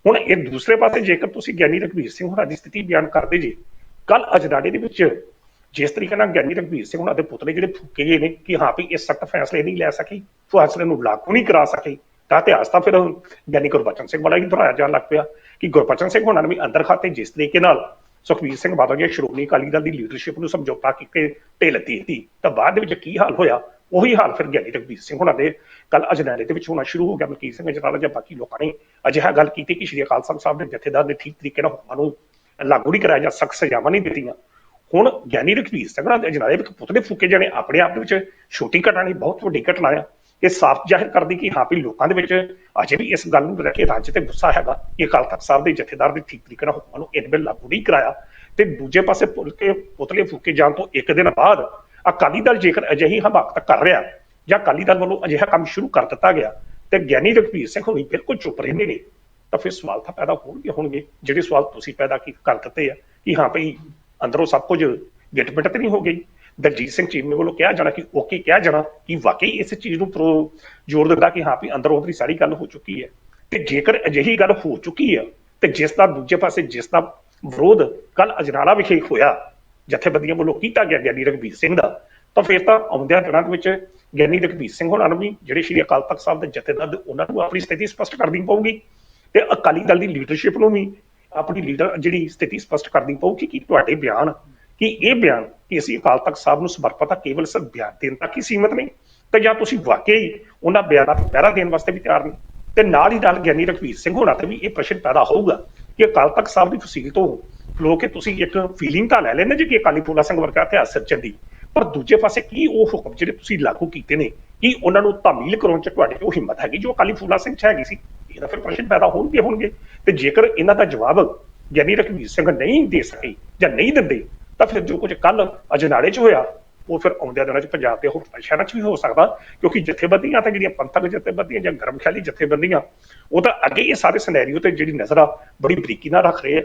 ਹੁਣ ਇਹ ਦੂਸਰੇ ਪਾਸੇ ਜੇਕਰ ਤੁਸੀਂ ਗਿਆਨੀ ਰਘਵੀਰ ਸਿੰਘ ਹੋਰਾਂ ਦੀ ਸਥਿਤੀ ਬਿਆਨ ਕਰਦੇ ਜੀ ਕੱਲ ਅਜਨਾੜੇ ਦੇ ਵਿੱਚ ਜਿਸ ਤਰੀਕੇ ਨਾਲ ਗਿਆਨੀ ਰਘਵੀਰ ਸਿੰਘ ਹੋਰਾਂ ਦੇ ਪੁਤਲੇ ਜਿਹੜੇ ਫੂਕੇ ਗਏ ਨੇ ਕਿ ਹਾਂ ਵੀ ਇਹ ਸਖਤ ਫੈਸਲੇ ਨਹੀਂ ਲੈ ਸਕੀ ਫੈਸਲੇ ਨੂੰ ਲਾਗੂ ਨਹੀਂ ਕਰਾ ਸਕੇ ਤਾਂ ਇਤਿਹਾਸ ਤਾਂ ਫਿਰ ਗਿਆਨੀ ਗੁਰਬਚਨ ਸਿੰਘ ਵਾਲਾ ਹੀ ਦੁਹਰਾਇਆ ਜਾਣ ਲੱਗ ਪਿਆ ਕਿ ਗੁਰਬਚਨ ਸਿੰਘ ਹੋਰਾਂ ਨੇ ਵੀ ਅੰਦਰ ਖਾਤੇ ਜਿਸ ਤਰੀਕੇ ਨਾਲ ਸੁਖਬੀਰ ਸਿੰਘ ਬਾਦਲ ਜੀ ਸ਼੍ਰੋਮਣੀ ਅਕਾਲੀ ਦਲ ਦੀ ਲੀਡਰਸ਼ਿਪ ਨੂੰ ਸਮਝੌਤਾ ਕੀਤੇ ਢਿੱਲ ਦਿੱਤੀ, ਤਾਂ ਬਾਅਦ ਦੇ ਵਿੱਚ ਕੀ ਹਾਲ ਹੋਇਆ? ਉਹੀ ਹਾਲ ਫਿਰ ਗਿਆਨੀ ਰਘਬੀਰ ਸਿੰਘ ਹੋਣਾ ਦੇ ਕੱਲ ਅਜਨਾਲੇ ਦੇ ਵਿੱਚ ਹੋਣਾ ਸ਼ੁਰੂ ਹੋ ਗਿਆ, ਮਲਕੀਤ ਸਿੰਘ ਅਜਨਾਲਾ ਜਾਂ ਬਾਕੀ ਲੋਕਾਂ ਨੇ ਅਜਿਹਾ ਗੱਲ ਕੀਤੀ ਕਿ ਸ਼੍ਰੀ ਅਕਾਲ ਸਾਹਿਬ ਸਾਹਿਬ ਦੇ ਜਥੇਦਾਰ ਨੇ ਠੀਕ ਤਰੀਕੇ ਨਾਲ ਹੁਕਮਾਂ ਨੂੰ ਲਾਗੂ ਨਹੀਂ ਕਰਾਇਆ ਜਾਂ ਸਖਤ ਸਜ਼ਾਵਾਂ ਨਹੀਂ ਦਿੱਤੀਆਂ। ਹੁਣ ਗਿਆਨੀ ਰਘਬੀਰ ਸਿੰਘ ਹੋਣਾ ਦੇ ਅਜਨਾਲੇ ਵਿੱਚ ਪੁਤਲੇ ਫੂਕੇ ਜਾਣੇ ਆਪਣੇ ਆਪ ਦੇ ਵਿੱਚ ਛੋਟੀ ਘਟਨਾ ਨਹੀਂ, ਬਹੁਤ ਵੱਡੀ ਘਟਨਾ ਆ। ਇਹ ਸਾਫ਼ ਜ਼ਾਹਿਰ ਕਰਦੀ ਕਿ ਹਾਂ ਵੀ ਲੋਕਾਂ ਦੇ ਵਿੱਚ ਅਜੇ ਵੀ ਇਸ ਗੱਲ ਨੂੰ ਲੈ ਕੇ ਰੱਜ ਤੇ ਗੁੱਸਾ ਹੈਗਾ ਕਿ ਅਕਾਲ ਤਖ਼ਤ ਸਾਹਿਬ ਦੇ ਜਥੇਦਾਰ ਦੇ ਠੀਕ ਤਰੀਕੇ ਨਾਲ ਹੁਕਮਾਂ ਨੂੰ ਇਹਨ ਵੇਲੇ ਲਾਗੂ ਨਹੀਂ ਕਰਾਇਆ ਤੇ ਦੂਜੇ ਪਾਸੇ ਪੁੱਲ ਪੁਤਲੇ ਫੂਕੇ ਜਾਣ ਤੋਂ ਇੱਕ ਦਿਨ ਬਾਅਦ ਅਕਾਲੀ ਦਲ ਜੇਕਰ ਅਜਿਹੀ ਹਮਾਕਤ ਕਰ ਰਿਹਾ ਜਾਂ ਅਕਾਲੀ ਦਲ ਵੱਲੋਂ ਅਜਿਹਾ ਕੰਮ ਸ਼ੁਰੂ ਕਰ ਦਿੱਤਾ ਗਿਆ ਤੇ ਗਿਆਨੀ ਰਘਬੀਰ ਸਿੰਘ ਹੋਣੀ ਬਿਲਕੁਲ ਚੁੱਪ ਰਹਿੰਦੇ ਨੇ, ਤਾਂ ਫਿਰ ਸਵਾਲ ਤਾਂ ਪੈਦਾ ਹੋਣਗੇ ਹੋਣਗੇ, ਜਿਹੜੇ ਸਵਾਲ ਤੁਸੀਂ ਪੈਦਾ ਕੀ ਕਰ ਦਿੱਤੇ ਆ ਕਿ ਹਾਂ ਭਈ ਅੰਦਰੋਂ ਸਭ ਕੁਝ ਗਿਟਮਿਟ ਤੇ ਨਹੀਂ ਹੋ ਗਈ। ਦਲਜੀਤ ਸਿੰਘ ਚੀਮੇ ਵੱਲੋਂ ਕਿਹਾ ਜਾਣਾ ਕਿ ਓਕੇ ਕਿਹਾ ਜਾਣਾ ਕਿ ਵਾਕਈ ਇਸ ਚੀਜ਼ ਨੂੰ ਜ਼ੋਰ ਦਿੰਦਾ ਕਿ ਹਾਂ ਵੀ ਅੰਦਰੋਂ ਅੰਦਰੀ ਸਾਰੀ ਗੱਲ ਹੋ ਚੁੱਕੀ ਹੈ। ਤੇ ਜੇਕਰ ਅਜਿਹੀ ਗੱਲ ਹੋ ਚੁੱਕੀ ਹੈ, ਤੇ ਜਿਸ ਦਾ ਦੂਜੇ ਪਾਸੇ ਜਿਸ ਦਾ ਵਿਰੋਧ ਕੱਲ ਅਜਨਾਲਾ ਵਿਖੇ ਹੋਇਆ, ਜਥੇਬੰਦੀਆਂ ਵੱਲੋਂ ਕੀਤਾ ਗਿਆ ਗਿਆਨੀ ਰਘਬੀਰ ਸਿੰਘ ਦਾ, ਤਾਂ ਫਿਰ ਤਾਂ ਆਉਂਦਿਆਂ ਦਿਨਾਂ ਦੇ ਵਿੱਚ ਗਿਆਨੀ ਰਘਬੀਰ ਸਿੰਘ ਹੋਣਾ ਨੂੰ ਵੀ ਜਿਹੜੇ ਸ਼੍ਰੀ ਅਕਾਲ ਤਖਤ ਸਾਹਿਬ ਦੇ ਜਥੇਦਾਰ ਦੇ ਉਹਨਾਂ ਨੂੰ ਆਪਣੀ ਸਥਿਤੀ ਸਪਸ਼ਟ ਕਰਨੀ ਪਊਗੀ। ਤੇ ਅਕਾਲੀ ਦਲ ਦੀ ਲੀਡਰਸ਼ਿਪ ਨੂੰ ਵੀ ਆਪਣੀ ਲੀਡਰ ਜਿਹੜੀ ਸਥਿਤੀ ਸਪਸ਼ਟ ਕਰਨੀ ਪਊਗੀ ਕਿ ਤੁਹਾਡੇ ਬਿਆਨ, ਕਿ ਇਹ ਬਿਆਨ ਕਿ ਅਸੀਂ ਅਕਾਲ ਤਖਤ ਸਾਹਿਬ ਨੂੰ ਸਮਰਪਿਤ ਆ ਕੇਵਲ ਸਿਰਫ ਬਿਆਨ ਦੇਣ ਤੱਕ ਹੀ ਸੀਮਤ ਨਹੀਂ, ਤੇ ਜਾਂ ਤੁਸੀਂ ਵਾਕਈ ਉਹਨਾਂ ਬਿਆਨਾਂ ਨੂੰ ਪਹਿਰਾ ਦੇਣ ਵਾਸਤੇ ਵੀ ਤਿਆਰ ਨਹੀਂ? ਤੇ ਨਾਲ ਹੀ ਨਾਲ ਗਿਆਨੀ ਰਘਵੀਰ ਸਿੰਘ ਹੋਣਾ ਤੇ ਵੀ ਇਹ ਪ੍ਰਸ਼ਨ ਪੈਦਾ ਹੋਊਗਾ ਕਿ ਅਕਾਲ ਤਖਤ ਸਾਹਿਬ ਦੀ ਫਸੀਲ ਤੋਂ ਖਲੋ ਕੇ ਤੁਸੀਂ ਇੱਕ ਫੀਲਿੰਗ ਤਾਂ ਲੈ ਲੈਂਦੇ ਜੀ ਕਿ ਅਕਾਲੀ ਫੂਲਾ ਸਿੰਘ ਵਰਗਾ ਇਤਿਹਾਸ ਸਿਰਜਣ ਦੀ, ਪਰ ਦੂਜੇ ਪਾਸੇ ਕੀ ਉਹ ਹੁਕਮ ਜਿਹੜੇ ਤੁਸੀਂ ਲਾਗੂ ਕੀਤੇ ਨੇ, ਕੀ ਉਹਨਾਂ ਨੂੰ ਤਾਮੀਲ ਕਰਾਉਣ ਚ ਤੁਹਾਡੇ 'ਚ ਉਹ ਹਿੰਮਤ ਹੈਗੀ ਜੋ ਅਕਾਲੀ ਫੂਲਾ ਸਿੰਘ ਚ ਹੈਗੀ ਸੀ? ਇਹਦਾ ਫਿਰ ਪ੍ਰਸ਼ਨ ਪੈਦਾ ਹੋਣਗੇ ਹੋਣਗੇ। ਤੇ ਜੇਕਰ ਇਹਨਾਂ ਦਾ ਜਵਾਬ ਗਿਆਨੀ ਰਘਵੀਰ ਸਿੰਘ ਨਹੀਂ ਦੇ ਸਕੇ ਜਾਂ ਨਹੀਂ ਦਿੰਦੇ ਤਾਂ ਫਿਰ ਜੋ ਕੁਝ ਕੱਲ ਅਜਨਾਲੇ 'ਚ ਹੋਇਆ, ਉਹ ਫਿਰ ਆਉਂਦਿਆਂ ਦਿਨਾਂ 'ਚ ਪੰਜਾਬ ਦੇ ਹੋਰ ਸ਼ਹਿਰਾਂ 'ਚ ਵੀ ਹੋ ਸਕਦਾ, ਕਿਉਂਕਿ ਜਥੇਬੰਦੀਆਂ ਤਾਂ ਜਿਹੜੀਆਂ ਪੰਥਕ ਜਥੇਬੰਦੀਆਂ ਜਾਂ ਗਰਮ ਖਿਆਲੀ ਜਥੇਬੰਦੀਆਂ, ਉਹ ਤਾਂ ਅੱਗੇ ਇਹ ਸਾਰੇ ਸਿਨੈਰੀਓ ਤੇ ਜਿਹੜੀ ਨਜ਼ਰ ਆ ਬੜੀ ਬਰੀਕੀ ਨਾਲ ਰੱਖ ਰਹੇ ਆ।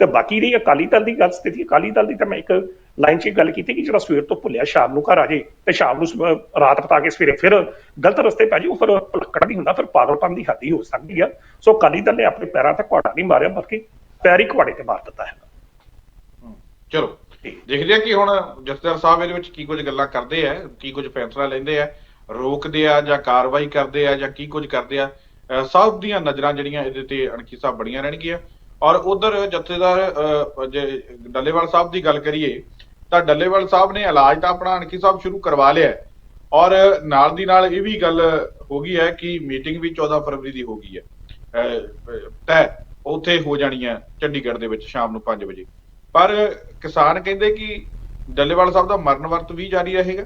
ਤੇ ਬਾਕੀ ਰਹੀ ਅਕਾਲੀ ਦਲ ਦੀ ਗੱਲ ਸਥਿਤੀ, ਅਕਾਲੀ ਦਲ ਦੀ ਤਾਂ ਮੈਂ ਇੱਕ ਲਾਈਨ 'ਚ ਗੱਲ ਕੀਤੀ ਕਿ ਜਿਹੜਾ ਸਵੇਰ ਤੋਂ ਭੁੱਲਿਆ ਸ਼ਾਮ ਨੂੰ ਘਰ ਆ ਜੇ, ਤੇ ਸ਼ਾਮ ਨੂੰ ਰਾਤ ਪਤਾ ਕੇ ਸਵੇਰੇ ਫਿਰ ਗਲਤ ਰਸਤੇ ਪੈ ਜੇ, ਉਹ ਫਿਰ ਭੁਲੱਕੜ ਨਹੀਂ ਹੁੰਦਾ, ਫਿਰ ਪਾਗਲਪਨ ਦੀ ਹੱਦ ਹੀ ਹੋ ਸਕਦੀ ਆ। ਸੋ ਅਕਾਲੀ ਦਲ ਨੇ ਆਪਣੇ ਪੈਰਾਂ ਤੇ ਘੋੜਾ ਨਹੀਂ ਮਾਰਿਆ, ਬਲਕਿ ਪੈਰ ਹੀ ਘੋੜੇ ਤੇ ਮਾਰ ਦਿੱਤਾ ਹੈ।
ਚਲੋ। ਦੇਖਦੇ ਆ ਕਿ ਹੁਣ ਜਥੇਦਾਰ ਸਾਹਿਬ ਇਹਦੇ ਵਿੱਚ ਕੀ ਕੁਝ ਗੱਲਾਂ ਕਰਦੇ ਆ ਕੀ ਕੁਝ ਫੈਸਲਾ ਲੈਂਦੇ ਆ ਰੋਕਦੇ ਆ ਜਾਂ ਕਾਰਵਾਈ ਕਰਦੇ ਆ ਜਾਂ ਕੀ ਕੁਝ ਕਰਦੇ ਆ ਸਭ ਦੀਆਂ ਨਜ਼ਰਾਂ ਜਿਹੜੀਆਂ ਇਹਦੇ ਤੇ ਅਣਖੀ ਸਾਹਿਬ ਬੜੀਆਂ ਰਹਿਣਗੀਆਂ। ਔਰ ਉਧਰ ਜਥੇਦਾਰ ਜੇ ਡੱਲੇਵਾਲ ਸਾਹਿਬ ਦੀ ਗੱਲ ਕਰੀਏ ਤਾਂ ਡੱਲੇਵਾਲ ਸਾਹਿਬ ਨੇ ਇਲਾਜ ਤਾਂ ਆਪਣਾ ਅਣਖੀ ਸਾਹਿਬ ਸ਼ੁਰੂ ਕਰਵਾ ਲਿਆ ਔਰ ਨਾਲ ਦੀ ਨਾਲ ਇਹ ਵੀ ਗੱਲ ਹੋ ਗਈ ਹੈ ਕਿ ਮੀਟਿੰਗ ਵੀ 14 ਫਰਵਰੀ ਦੀ ਹੋ ਗਈ ਹੈ। ਅਹ, ਅਹ, ਉੱਥੇ ਹੋ ਜਾਣੀ ਹੈ ਚੰਡੀਗੜ੍ਹ ਦੇ ਵਿੱਚ ਸ਼ਾਮ ਨੂੰ 5 ਵਜੇ। ਪਰ ਕਿਸਾਨ ਕਹਿੰਦੇ ਕਿ ਡੱਲੇਵਾਲ ਸਾਹਿਬ ਦਾ ਮਰਨ ਵਰਤ ਵੀ ਜਾਰੀ ਰਹੇਗਾ,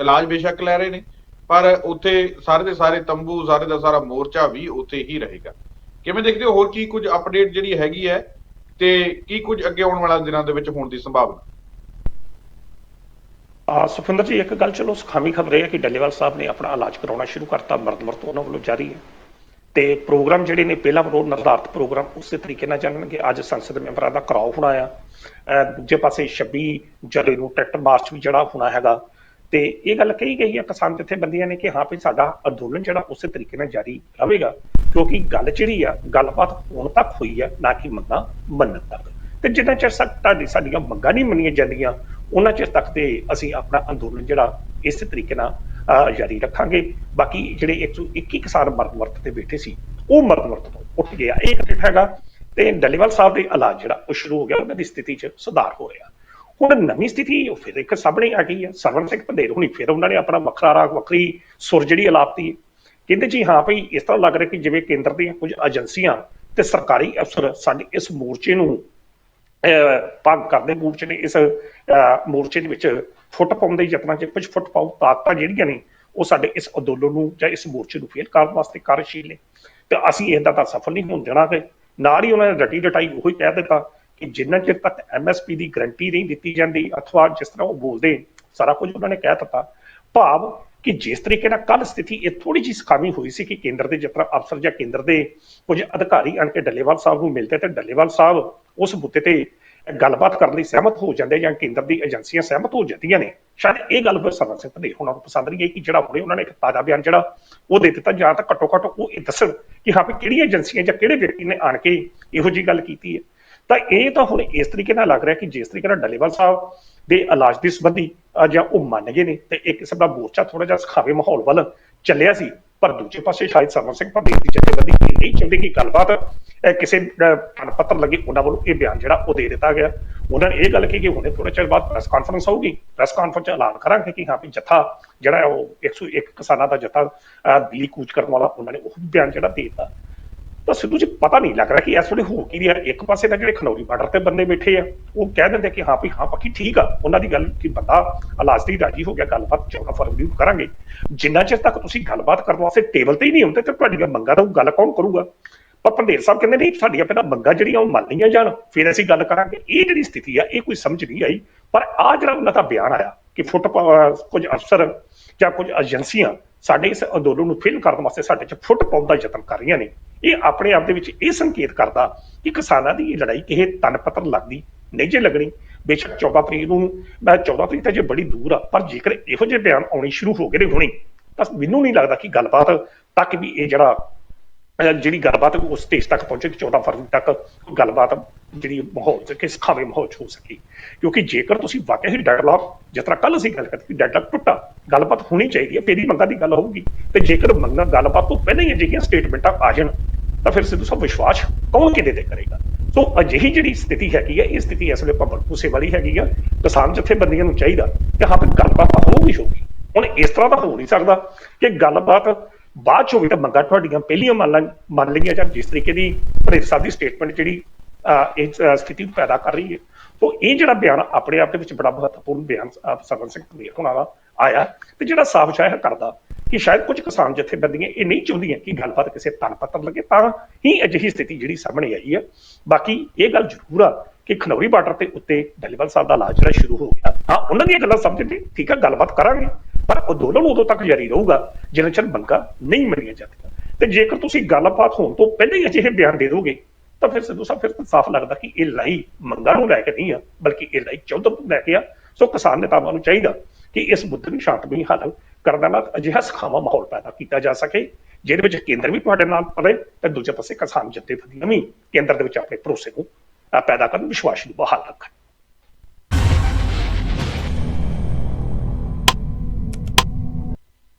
ਇਲਾਜ ਬੇਸ਼ੱਕ ਲੈ ਰਹੇ ਨੇ, ਪਰ ਉੱਥੇ ਸਾਰੇ ਦੇ ਸਾਰੇ ਤੰਬੂ, ਸਾਰੇ ਦਾ ਸਾਰਾ ਮੋਰਚਾ ਵੀ ਉੱਥੇ ਹੀ ਰਹੇਗਾ। ਕਿਵੇਂ ਦੇਖਦੇ ਹੋ? ਹੋਰ ਕੀ ਕੁਝ ਅਪਡੇਟ ਜਿਹੜੀ ਹੈਗੀ ਹੈ ਤੇ ਕੀ ਕੁਝ ਅੱਗੇ ਆਉਣ ਵਾਲਾ ਦਿਨਾਂ ਦੇ ਵਿੱਚ ਹੋਣ ਦੀ ਸੰਭਾਵਨਾ?
ਆ ਸੁਖਿੰਦਰ ਜੀ, ਇੱਕ ਗੱਲ ਚਲੋ ਸੁਖਾਵੀ ਖਬਰ ਇਹ ਹੈ ਕਿ ਡੱਲੇਵਾਲ ਸਾਹਿਬ ਨੇ ਆਪਣਾ ਇਲਾਜ ਕਰਾਉਣਾ ਸ਼ੁਰੂ ਕਰਤਾ ਮਰਦ ਮਰਦ ਉਹਨਾਂ ਵੱਲੋਂ ਜਾਰੀ ਹੈ। ਤੇ ਪ੍ਰੋਗਰਾਮ ਜਿਹੜੇ ਨੇ, ਪਹਿਲਾ ਵੱਲੋਂ ਨਿਰਧਾਰਤ ਪ੍ਰੋਗਰਾਮ ਉਸੇ ਤਰੀਕੇ ਨਾਲ ਚੱਲਣਗੇ। ਅੱਜ ਸੰਸਦ ਮੈਂਬਰਾਂ ਦਾ ਕਰਾਓ ਹੋਣਾ ਆ। ਦੂਜੇ ਪਾਸੇ 26 ਜਨਵਰੀ ਨੂੰ ਟਰੈਕਟਰ ਮਾਰਚ ਵੀ ਜਿਹੜਾ ਹੋਣਾ ਹੈਗਾ। ਤੇ ਇਹ ਗੱਲ ਕਹੀ ਗਈ ਹੈ ਕਿਸਾਨ ਜਥੇਬੰਦੀਆਂ ਨੇ ਕਿ ਹਾਂ ਵੀ ਸਾਡਾ ਅੰਦੋਲਨ ਜਿਹੜਾ ਉਸੇ ਤਰੀਕੇ ਨਾਲ ਜਾਰੀ ਰਹੇਗਾ। ਕਿਉਂਕਿ ਗੱਲ ਜਿਹੜੀ ਆ, ਗੱਲਬਾਤ ਹੁਣ ਤੱਕ ਹੋਈ ਆ, ਨਾ ਕਿ ਮੰਗਾਂ ਮੰਨਣ ਤੱਕ। ਤੇ ਜਿੰਨਾ ਚਿਰ ਤੱਕ ਤੁਹਾਡੀ ਸਾਡੀਆਂ ਮੰਗਾਂ ਨਹੀਂ ਮੰਨੀਆਂ ਜਾਂਦੀਆਂ, ਉਹਨਾਂ ਚਿਰ ਤੱਕ ਤੇ ਅਸੀਂ ਆਪਣਾ ਅੰਦੋਲਨ ਜਿਹੜਾ ਇਸੇ ਤਰੀਕੇ ਨਾਲ ਜਾਰੀ ਰੱਖਾਂਗੇ। ਬਾਕੀ ਜਿਹੜੇ 121 ਕਿਸਾਨ ਮਰਦ ਵਰਤ ਤੇ ਬੈਠੇ ਸੀ, ਉਹ ਮਰਦ ਵਰਤ ਤੋਂ ਉੱਠ ਗਿਆ। ਇਹ ਇੱਕ ਹੈਗਾ ਤੇ ਡੱਲੇਵਾਲ ਸਾਹਿਬ ਦੇ ਇਲਾਜ ਜਿਹੜਾ ਉਹ ਸ਼ੁਰੂ ਹੋ ਗਿਆ, ਉਹਨਾਂ ਦੀ ਸਥਿਤੀ 'ਚ ਸੁਧਾਰ ਹੋ ਰਿਹਾ। ਹੁਣ ਨਵੀਂ ਸਥਿਤੀ ਉਹ ਫਿਰ ਇੱਕ ਸਾਹਮਣੇ ਆ ਗਈ ਹੈ। ਸਰਵਨ ਸਿੰਘ ਪੰਡੇਰ ਹੁਣੀ ਫਿਰ ਉਹਨਾਂ ਨੇ ਆਪਣਾ ਵੱਖਰਾ ਰਾਗ, ਵੱਖਰੀ ਸੁਰ ਜਿਹੜੀ ਅਲਾਪਤੀ ਕਹਿੰਦੇ ਜੀ, ਹਾਂ ਭਈ, ਇਸ ਤਰ੍ਹਾਂ ਲੱਗ ਰਿਹਾ ਕਿ ਜਿਵੇਂ ਕੇਂਦਰ ਦੀਆਂ ਕੁਝ ਏਜੰਸੀਆਂ ਤੇ ਸਰਕਾਰੀ ਅਫਸਰ ਸਾਡੇ ਇਸ ਮੋਰਚੇ ਨੂੰ ਭੰਗ ਕਰਦੇ ਮੋਰਚੇ ਨੇ, ਇਸ ਮੋਰਚੇ ਦੇ ਵਿੱਚ ਫੁੱਟ ਪਾਉਣ ਦੇ ਯਤਨਾਂ 'ਚ, ਕੁਝ ਫੁੱਟ ਪਾਉ ਤਾਕਤਾਂ ਜਿਹੜੀਆਂ ਨੇ, ਉਹ ਸਾਡੇ ਇਸ ਅੰਦੋਲਨ ਨੂੰ ਜਾਂ ਇਸ ਮੋਰਚੇ ਨੂੰ ਫੇਲ ਕਰਨ ਵਾਸਤੇ ਕਾਰਜਸ਼ੀਲ ਨੇ। ਤੇ ਅਸੀਂ ਇਹਦਾ ਤਾਂ ਸਫਲ ਨਹੀਂ ਹੋਣ ਦੇਣਾ ਕਿ ਨਾਲ ਹੀ ਉਹਨਾਂ ਨੇ ਰਟੀ ਰਟਾਈ ਉਹੀ ਕਹਿ ਦਿੱਤਾ ਕਿ ਜਿੰਨਾ ਚਿਰ ਤੱਕ ਐਮਐਸਪੀ ਦੀ ਗਰੰਟੀ ਨਹੀਂ ਦਿੱਤੀ ਜਾਂਦੀ, ਅਥਵਾ ਜਿਸ ਤਰ੍ਹਾਂ ਉਹ ਬੋਲਦੇ, ਸਾਰਾ ਕੁਝ ਉਹਨਾਂ ਨੇ ਕਹਿ ਦਿੱਤਾ। ਭਾਵ ਕਿ ਜਿਸ ਤਰੀਕੇ ਨਾਲ ਕੱਲ ਸਥਿਤੀ ਇਹ ਥੋੜੀ ਜਿਹੀ ਸਖਾਮੀ ਹੋਈ ਸੀ ਕਿ ਕੇਂਦਰ ਦੇ ਜਿਸ ਤਰ੍ਹਾਂ ਅਫਸਰ ਜਾਂ ਕੇਂਦਰ ਦੇ ਕੁਝ ਅਧਿਕਾਰੀ ਆਣ ਕੇ ਡੱਲੇਵਾਲ ਸਾਹਿਬ ਨੂੰ ਮਿਲਦੇ ਤੇ ਡੱਲੇਵਾਲ ਸਾਹਿਬ ਉਸ ਮੁੱਦੇ ਤੇ ਗੱਲਬਾਤ ਕਰਨ ਲਈ ਸਹਿਮਤ ਹੋ ਜਾਂਦੇ ਜਾਂ ਕੇਂਦਰ ਦੀ ਏਜੰਸੀਆਂ ਸਹਿਮਤ ਹੋ ਜਾਂਦੀਆਂ ਨੇ। ਸ਼ਾਇਦ ਇਹ ਗੱਲ ਫਿਰ ਸਰਵਨ ਸਿੰਘ ਧਨੇਰ ਹੋਣਾ ਨੂੰ ਪਸੰਦ ਨਹੀਂ ਆਈ ਕਿ ਜਿਹੜਾ ਹੁਣੇ ਉਹਨਾਂ ਨੇ ਇੱਕ ਤਾਜ਼ਾ ਬਿਆਨ ਜਿਹੜਾ ਉਹ ਦੇ ਦਿੱਤਾ, ਜਾਂ ਤਾਂ ਘੱਟੋ ਘੱਟ ਉਹ ਇਹ ਦੱਸਣ ਕਿ ਹਾਂ ਵੀ ਕਿਹੜੀਆਂ ਏਜੰਸੀਆਂ ਜਾਂ ਕਿਹੜੇ ਵਿਅਕਤੀ ਨੇ ਆਣ ਕੇ ਇਹੋ ਜੀ ਗੱਲ ਕੀਤੀ ਹੈ। ਤਾਂ ਇਹ ਤਾਂ ਹੁਣ ਇਸ ਤਰੀਕੇ ਨਾਲ ਲੱਗ ਰਿਹਾ ਕਿ ਜਿਸ ਤਰੀਕੇ ਨਾਲ ਡੱਲੇਵਾਲ ਸਾਹਿਬ ਦੇ ਇਲਾਜ ਦੀ ਸੰਬੰਧੀ ਜਾਂ ਉਹ ਮੰਨ ਗਏ ਨੇ ਤੇ ਇੱਕ ਕਿਸਮ ਦਾ ਮੋਰਚਾ ਥੋੜਾ ਜਿਹਾ ਸਖਾਵੇ ਮਾਹੌਲ ਵੱਲ ਚੱਲਿਆ ਸੀ। ਪਰ ਦੂਜੇ ਪਾਸੇ ਸ਼ਾਇਦ ਸਰਵਨ ਸਿੰਘ ਪੰਡੇਰ ਦੀ ਜਥੇਬੰਦੀ ਇਹ ਨਹੀਂ ਚਾਹੁੰਦੀ ਕਿ ਗੱਲਬਾਤ ਕਿਸੇ ਅਹ, ਪੱਤਰ ਲੱਗੇ ਉਹਨਾਂ ਵੱਲੋਂ ਇਹ ਬਿਆਨ ਜਿਹੜਾ ਉਹ ਦੇ ਦਿੱਤਾ ਗਿਆ। ਉਹਨਾਂ ਨੇ ਇਹ ਗੱਲ ਕਹੀ ਕਿ ਹੁਣੇ ਥੋੜੇ ਚਿਰ ਬਾਅਦ ਪ੍ਰੈਸ ਕਾਨਫਰੰਸ ਹੋਊਗੀ। ਪ੍ਰੈਸ ਕਾਨਫਰੰਸ 'ਚ ਐਲਾਨ ਕਰਾਂਗੇ ਕਿ ਹਾਂ ਵੀ ਜਥਾ ਜਿਹੜਾ ਹੈ ਉਹ 101 ਕਿਸਾਨਾਂ ਦਾ ਜਥਾ ਅਹ, ਦਿੱਲੀ ਕੂਚ ਕਰਨ ਵਾਲਾ ਉਹਨਾਂ ਨੇ ਉਹ ਬਿਆਨ ਜਿਹੜਾ ਦੇ ਦਿੱਤਾ। ਤਾਂ ਸਿੱਧੂ ਜੀ ਪਤਾ ਨਹੀਂ ਲੱਗ ਰਿਹਾ ਕਿ ਇਸ ਵੇਲੇ ਹੋ ਕੀ ਰਿਹਾ। ਇੱਕ ਪਾਸੇ ਤਾਂ ਜਿਹੜੇ ਖਨੌਰੀ ਬਾਰਡਰ ਤੇ ਬੰਦੇ ਬੈਠੇ ਆ, ਉਹ ਕਹਿ ਦਿੰਦੇ ਕਿ ਹਾਂ ਵੀ ਹਾਂ ਪੱਕੀ ਠੀਕ ਆ। ਉਹਨਾਂ ਦੀ ਗੱਲ ਕਿ ਬੰਦਾ ਇਲਾਜ ਦੀ ਰਾਜੀ ਹੋ ਗਿਆ, ਗੱਲਬਾਤ 14 ਫਰਵਰੀ ਨੂੰ ਕਰਾਂਗੇ। ਜਿੰਨਾ ਚਿਰ ਤੱਕ ਤੁਸੀਂ ਗੱਲਬਾਤ ਕਰਨ ਵਾਸਤੇ ਟੇਬਲ ਤੇ ਹੀ ਨਹੀਂ ਹੁੰਦੇ, ਤੇ ਤੁਹਾਡੀਆਂ ਮੰਗਾਂ ਦਾ ਉਹ ਗੱਲ ਕੌਣ ਕਰੂਗਾ? ਪਰ ਪੰਡੇਰ ਸਾਹਿਬ ਕਹਿੰਦੇ ਨਹੀਂ, ਸਾਡੀਆਂ ਪਹਿਲਾਂ ਮੰਗਾਂ ਜਿਹੜੀਆਂ ਉਹ ਮੰਨ ਲਈਆਂ ਜਾਣ, ਫਿਰ ਅਸੀਂ ਗੱਲ ਕਰਾਂਗੇ। ਇਹ ਜਿਹੜੀ ਸਥਿਤੀ ਆ, ਇਹ ਕੋਈ ਸਮਝ ਨਹੀਂ ਆਈ। ਪਰ ਆ ਜਿਹੜਾ ਉਹਨਾਂ ਦਾ ਬਿਆਨ ਆਇਆ ਕਿ ਫੁੱਟ ਪਾ- ਕੁਝ ਅਫਸਰ ਜਾਂ ਕੁਝ ਏਜੰਸੀਆਂ ਸਾਡੇ ਇਸ ਅੰਦੋਲਨ ਨੂੰ ਫੇਲ ਕਰਨ ਵਾਸਤੇ ਸਾਡੇ 'ਚ ਫੁੱਟ ਪਾਉਣ ਦਾ ਯਤਨ ਕਰ ਰਹੀਆਂ ਨੇ ਇਹ ਆਪਣੇ ਆਪ ਦੇ ਵਿੱਚ ਇਹ ਸੰਕੇਤ ਕਰਦਾ ਕਿ ਕਿਸਾਨਾਂ ਦੀ ਇਹ ਲੜਾਈ ਕਿਸੇ ਤਨ ਪੱਤਰ ਲੱਗਦੀ, ਨਹੀਂ ਜੇ ਲੱਗਣੀ। ਬੇਸ਼ੱਕ 14 ਤਰੀਕ ਨੂੰ, ਮੈਂ 14 ਤਰੀਕ ਤਾਂ ਜੇ ਬੜੀ ਦੂਰ ਆ, ਪਰ ਜੇਕਰ ਇਹੋ ਜਿਹੇ ਬਿਆਨ ਆਉਣੇ ਸ਼ੁਰੂ ਹੋ ਗਏ ਨੇ ਹੁਣੇ, ਤਾਂ ਮੈਨੂੰ ਨਹੀਂ ਲੱਗਦਾ ਕਿ ਗੱਲਬਾਤ ਤੱਕ ਵੀ ਇਹ ਜਿਹੜਾ ਜਿਹੜੀ ਗੱਲਬਾਤ ਉਸ ਸਟੇਜ ਤੱਕ ਪਹੁੰਚੇ ਕਿ 14 ਫਰਵਰੀ ਤੱਕ ਗੱਲਬਾਤ ਜਿਹੜੀ ਮਾਹੌਲ ਚ ਕਿ ਸਖਾਵੇ ਮਾਹੌਲ ਚ ਹੋ ਸਕੀ। ਕਿਉਂਕਿ ਜੇਕਰ ਤੁਸੀਂ ਵਾਕਿਆ ਹੀ ਡੈਡਲੌਕ ਜਿਸ ਤਰ੍ਹਾਂ ਕੱਲ ਅਸੀਂ ਗੱਲ ਕੀਤੀ ਡੈਡਲੌਕ ਟੁੱਟਾ, ਗੱਲਬਾਤ ਹੋਣੀ ਚਾਹੀਦੀ ਹੈ ਫੇਰ ਹੀ ਮੰਗਾਂ ਦੀ ਗੱਲ ਹੋਊਗੀ। ਤੇ ਜੇਕਰ ਮੰਗਾਂ ਗੱਲਬਾਤ ਤੋਂ ਪਹਿਲਾਂ ਹੀ ਅਜਿਹੀਆਂ ਸਟੇਟਮੈਂਟਾਂ ਆ ਜਾਣ, ਤਾਂ ਫਿਰ ਸਿੱਧੂ ਸਾਹਿਬ ਵਿਸ਼ਵਾਸ ਕੌਣ ਕਿਤੇ ਤੇ ਕਰੇਗਾ? ਸੋ ਅਜਿਹੀ ਜਿਹੜੀ ਸਥਿਤੀ ਹੈਗੀ ਹੈ, ਇਹ ਸਥਿਤੀ ਇਸ ਵੇਲੇ ਭੰਬਲ ਭੂਸੇ ਵਾਲੀ ਹੈਗੀ ਆ। ਕਿਸਾਨ ਜਥੇਬੰਦੀਆਂ ਨੂੰ ਚਾਹੀਦਾ ਕਿ ਹਾਂ, ਵੀ ਗੱਲਬਾਤ ਤਾਂ ਹੋਊਗੀ ਹੋਊਗੀ। ਹੁਣ ਇਸ ਤਰ੍ਹਾਂ ਤਾਂ ਹੋ ਨਹੀਂ ਸਕਦਾ ਕਿ ਗੱਲਬਾਤ ਬਾਅਦ ਚ ਹੋਵੇ ਤਾਂ ਮੰਗਾਂ ਤੁਹਾਡੀਆਂ ਪਹਿਲੀਆਂ ਮੰਨ ਲਈਆਂ ਜਾਂ ਜਿਸ ਤਰੀਕੇ ਦੀ ਭਰੇਤ ਸਾਹਿਬ ਦੀ ਸਟੇਟਮੈਂਟ ਜਿਹੜੀ ਇਹ ਸਥਿਤੀ ਪੈਦਾ ਕਰ ਰਹੀ ਹੈ। ਸੋ ਇਹ ਜਿਹੜਾ ਬਿਆਨ ਆਪਣੇ ਆਪ ਦੇ ਵਿੱਚ ਬੜਾ ਮਹੱਤਵਪੂਰਨ ਬਿਆਨ ਅਹ, ਸਰਵਨ ਸਿੰਘ ਪੰਡੇਰ ਹੋਣਾ ਦਾ ਆਇਆ ਤੇ ਜਿਹੜਾ ਸਾਫ਼ ਜ਼ਾਹਿਰ ਕਰਦਾ ਕਿ ਸ਼ਾਇਦ ਕੁਝ ਕਿਸਾਨ ਜਥੇਬੰਦੀਆਂ ਇਹ ਨਹੀਂ ਚਾਹੁੰਦੀਆਂ ਕਿ ਗੱਲਬਾਤ ਕਿਸੇ ਤਨ ਪੱਤਰ ਲੱਗੇ ਤਾਂ ਹੀ ਅਜਿਹੀ ਸਥਿਤੀ ਜਿਹੜੀ ਸਾਹਮਣੇ ਆਈ ਹੈ। ਬਾਕੀ ਇਹ ਗੱਲ ਜ਼ਰੂਰ ਆ ਕਿ ਖਨੌਰੀ ਬਾਰਡਰ ਤੇ ਉੱਤੇ ਡੱਲੇਵਾਲ ਸਾਹਿਬ ਦਾ ਇਲਾਜ ਜਿਹੜਾ ਸ਼ੁਰੂ ਹੋ ਗਿਆ ਹਾਂ ਉਹਨਾਂ ਦੀਆਂ ਗੱਲਾਂ ਸਮਝਦੇ ਠੀਕ ਆ, ਗੱਲਬਾਤ ਕਰਾਂਗੇ। ਪਰ ਅੰਦੋਲਨ ਉਦੋਂ ਤੱਕ ਜਾਰੀ ਰਹੂਗਾ ਜਿੰਨਾ ਚਿਰ ਮੰਗਾਂ ਨਹੀਂ ਮੰਨੀਆਂ ਜਾਂਦੀਆਂ। ਤੇ ਜੇਕਰ ਤੁਸੀਂ ਗੱਲਬਾਤ ਹੋਣ ਤੋਂ ਪਹਿਲਾਂ ਹੀ ਅਜਿਹੇ ਬਿਆਨ ਦੇ ਦੋਗੇ, ਤਾਂ ਫਿਰ ਸਿੱਧੂ ਸਾਹਿਬ, ਫਿਰ ਸਾਫ਼ ਲੱਗਦਾ ਕਿ ਇਹ ਲੜਾਈ ਮੰਗਾਂ ਨੂੰ ਲੈ ਕੇ ਨਹੀਂ ਆ, ਬਲਕਿ ਇਹ ਲੜਾਈ ਚੌਧਰ ਨੂੰ ਲੈ ਕੇ ਆ। ਸੋ ਕਿਸਾਨ ਨੇਤਾਵਾਂ ਨੂੰ ਚਾਹੀਦਾ ਕਿ ਇਸ ਮੁੱਦੇ ਨੂੰ ਸ਼ਾਂਤਮਈ ਹੱਲ ਕਰਨ ਦਾ ਨਾਲ ਅਜਿਹਾ ਸਖਾਵਾ ਮਾਹੌਲ ਪੈਦਾ ਕੀਤਾ ਜਾ ਸਕੇ, ਜਿਹਦੇ ਵਿੱਚ ਕੇਂਦਰ ਵੀ ਤੁਹਾਡੇ ਨਾਲ ਪੜੇ ਤੇ ਦੂਜੇ ਪਾਸੇ ਕਿਸਾਨ ਜਥੇਬੰਦੀਆਂ ਵੀ ਕੇਂਦਰ ਦੇ ਵਿੱਚ ਆਪਣੇ ਭਰੋਸੇ ਨੂੰ ਪੈਦਾ ਕਰਨ ਵਿਸ਼ਵਾਸ ਨੂੰ ਬਹਾਲ ਰੱਖਣ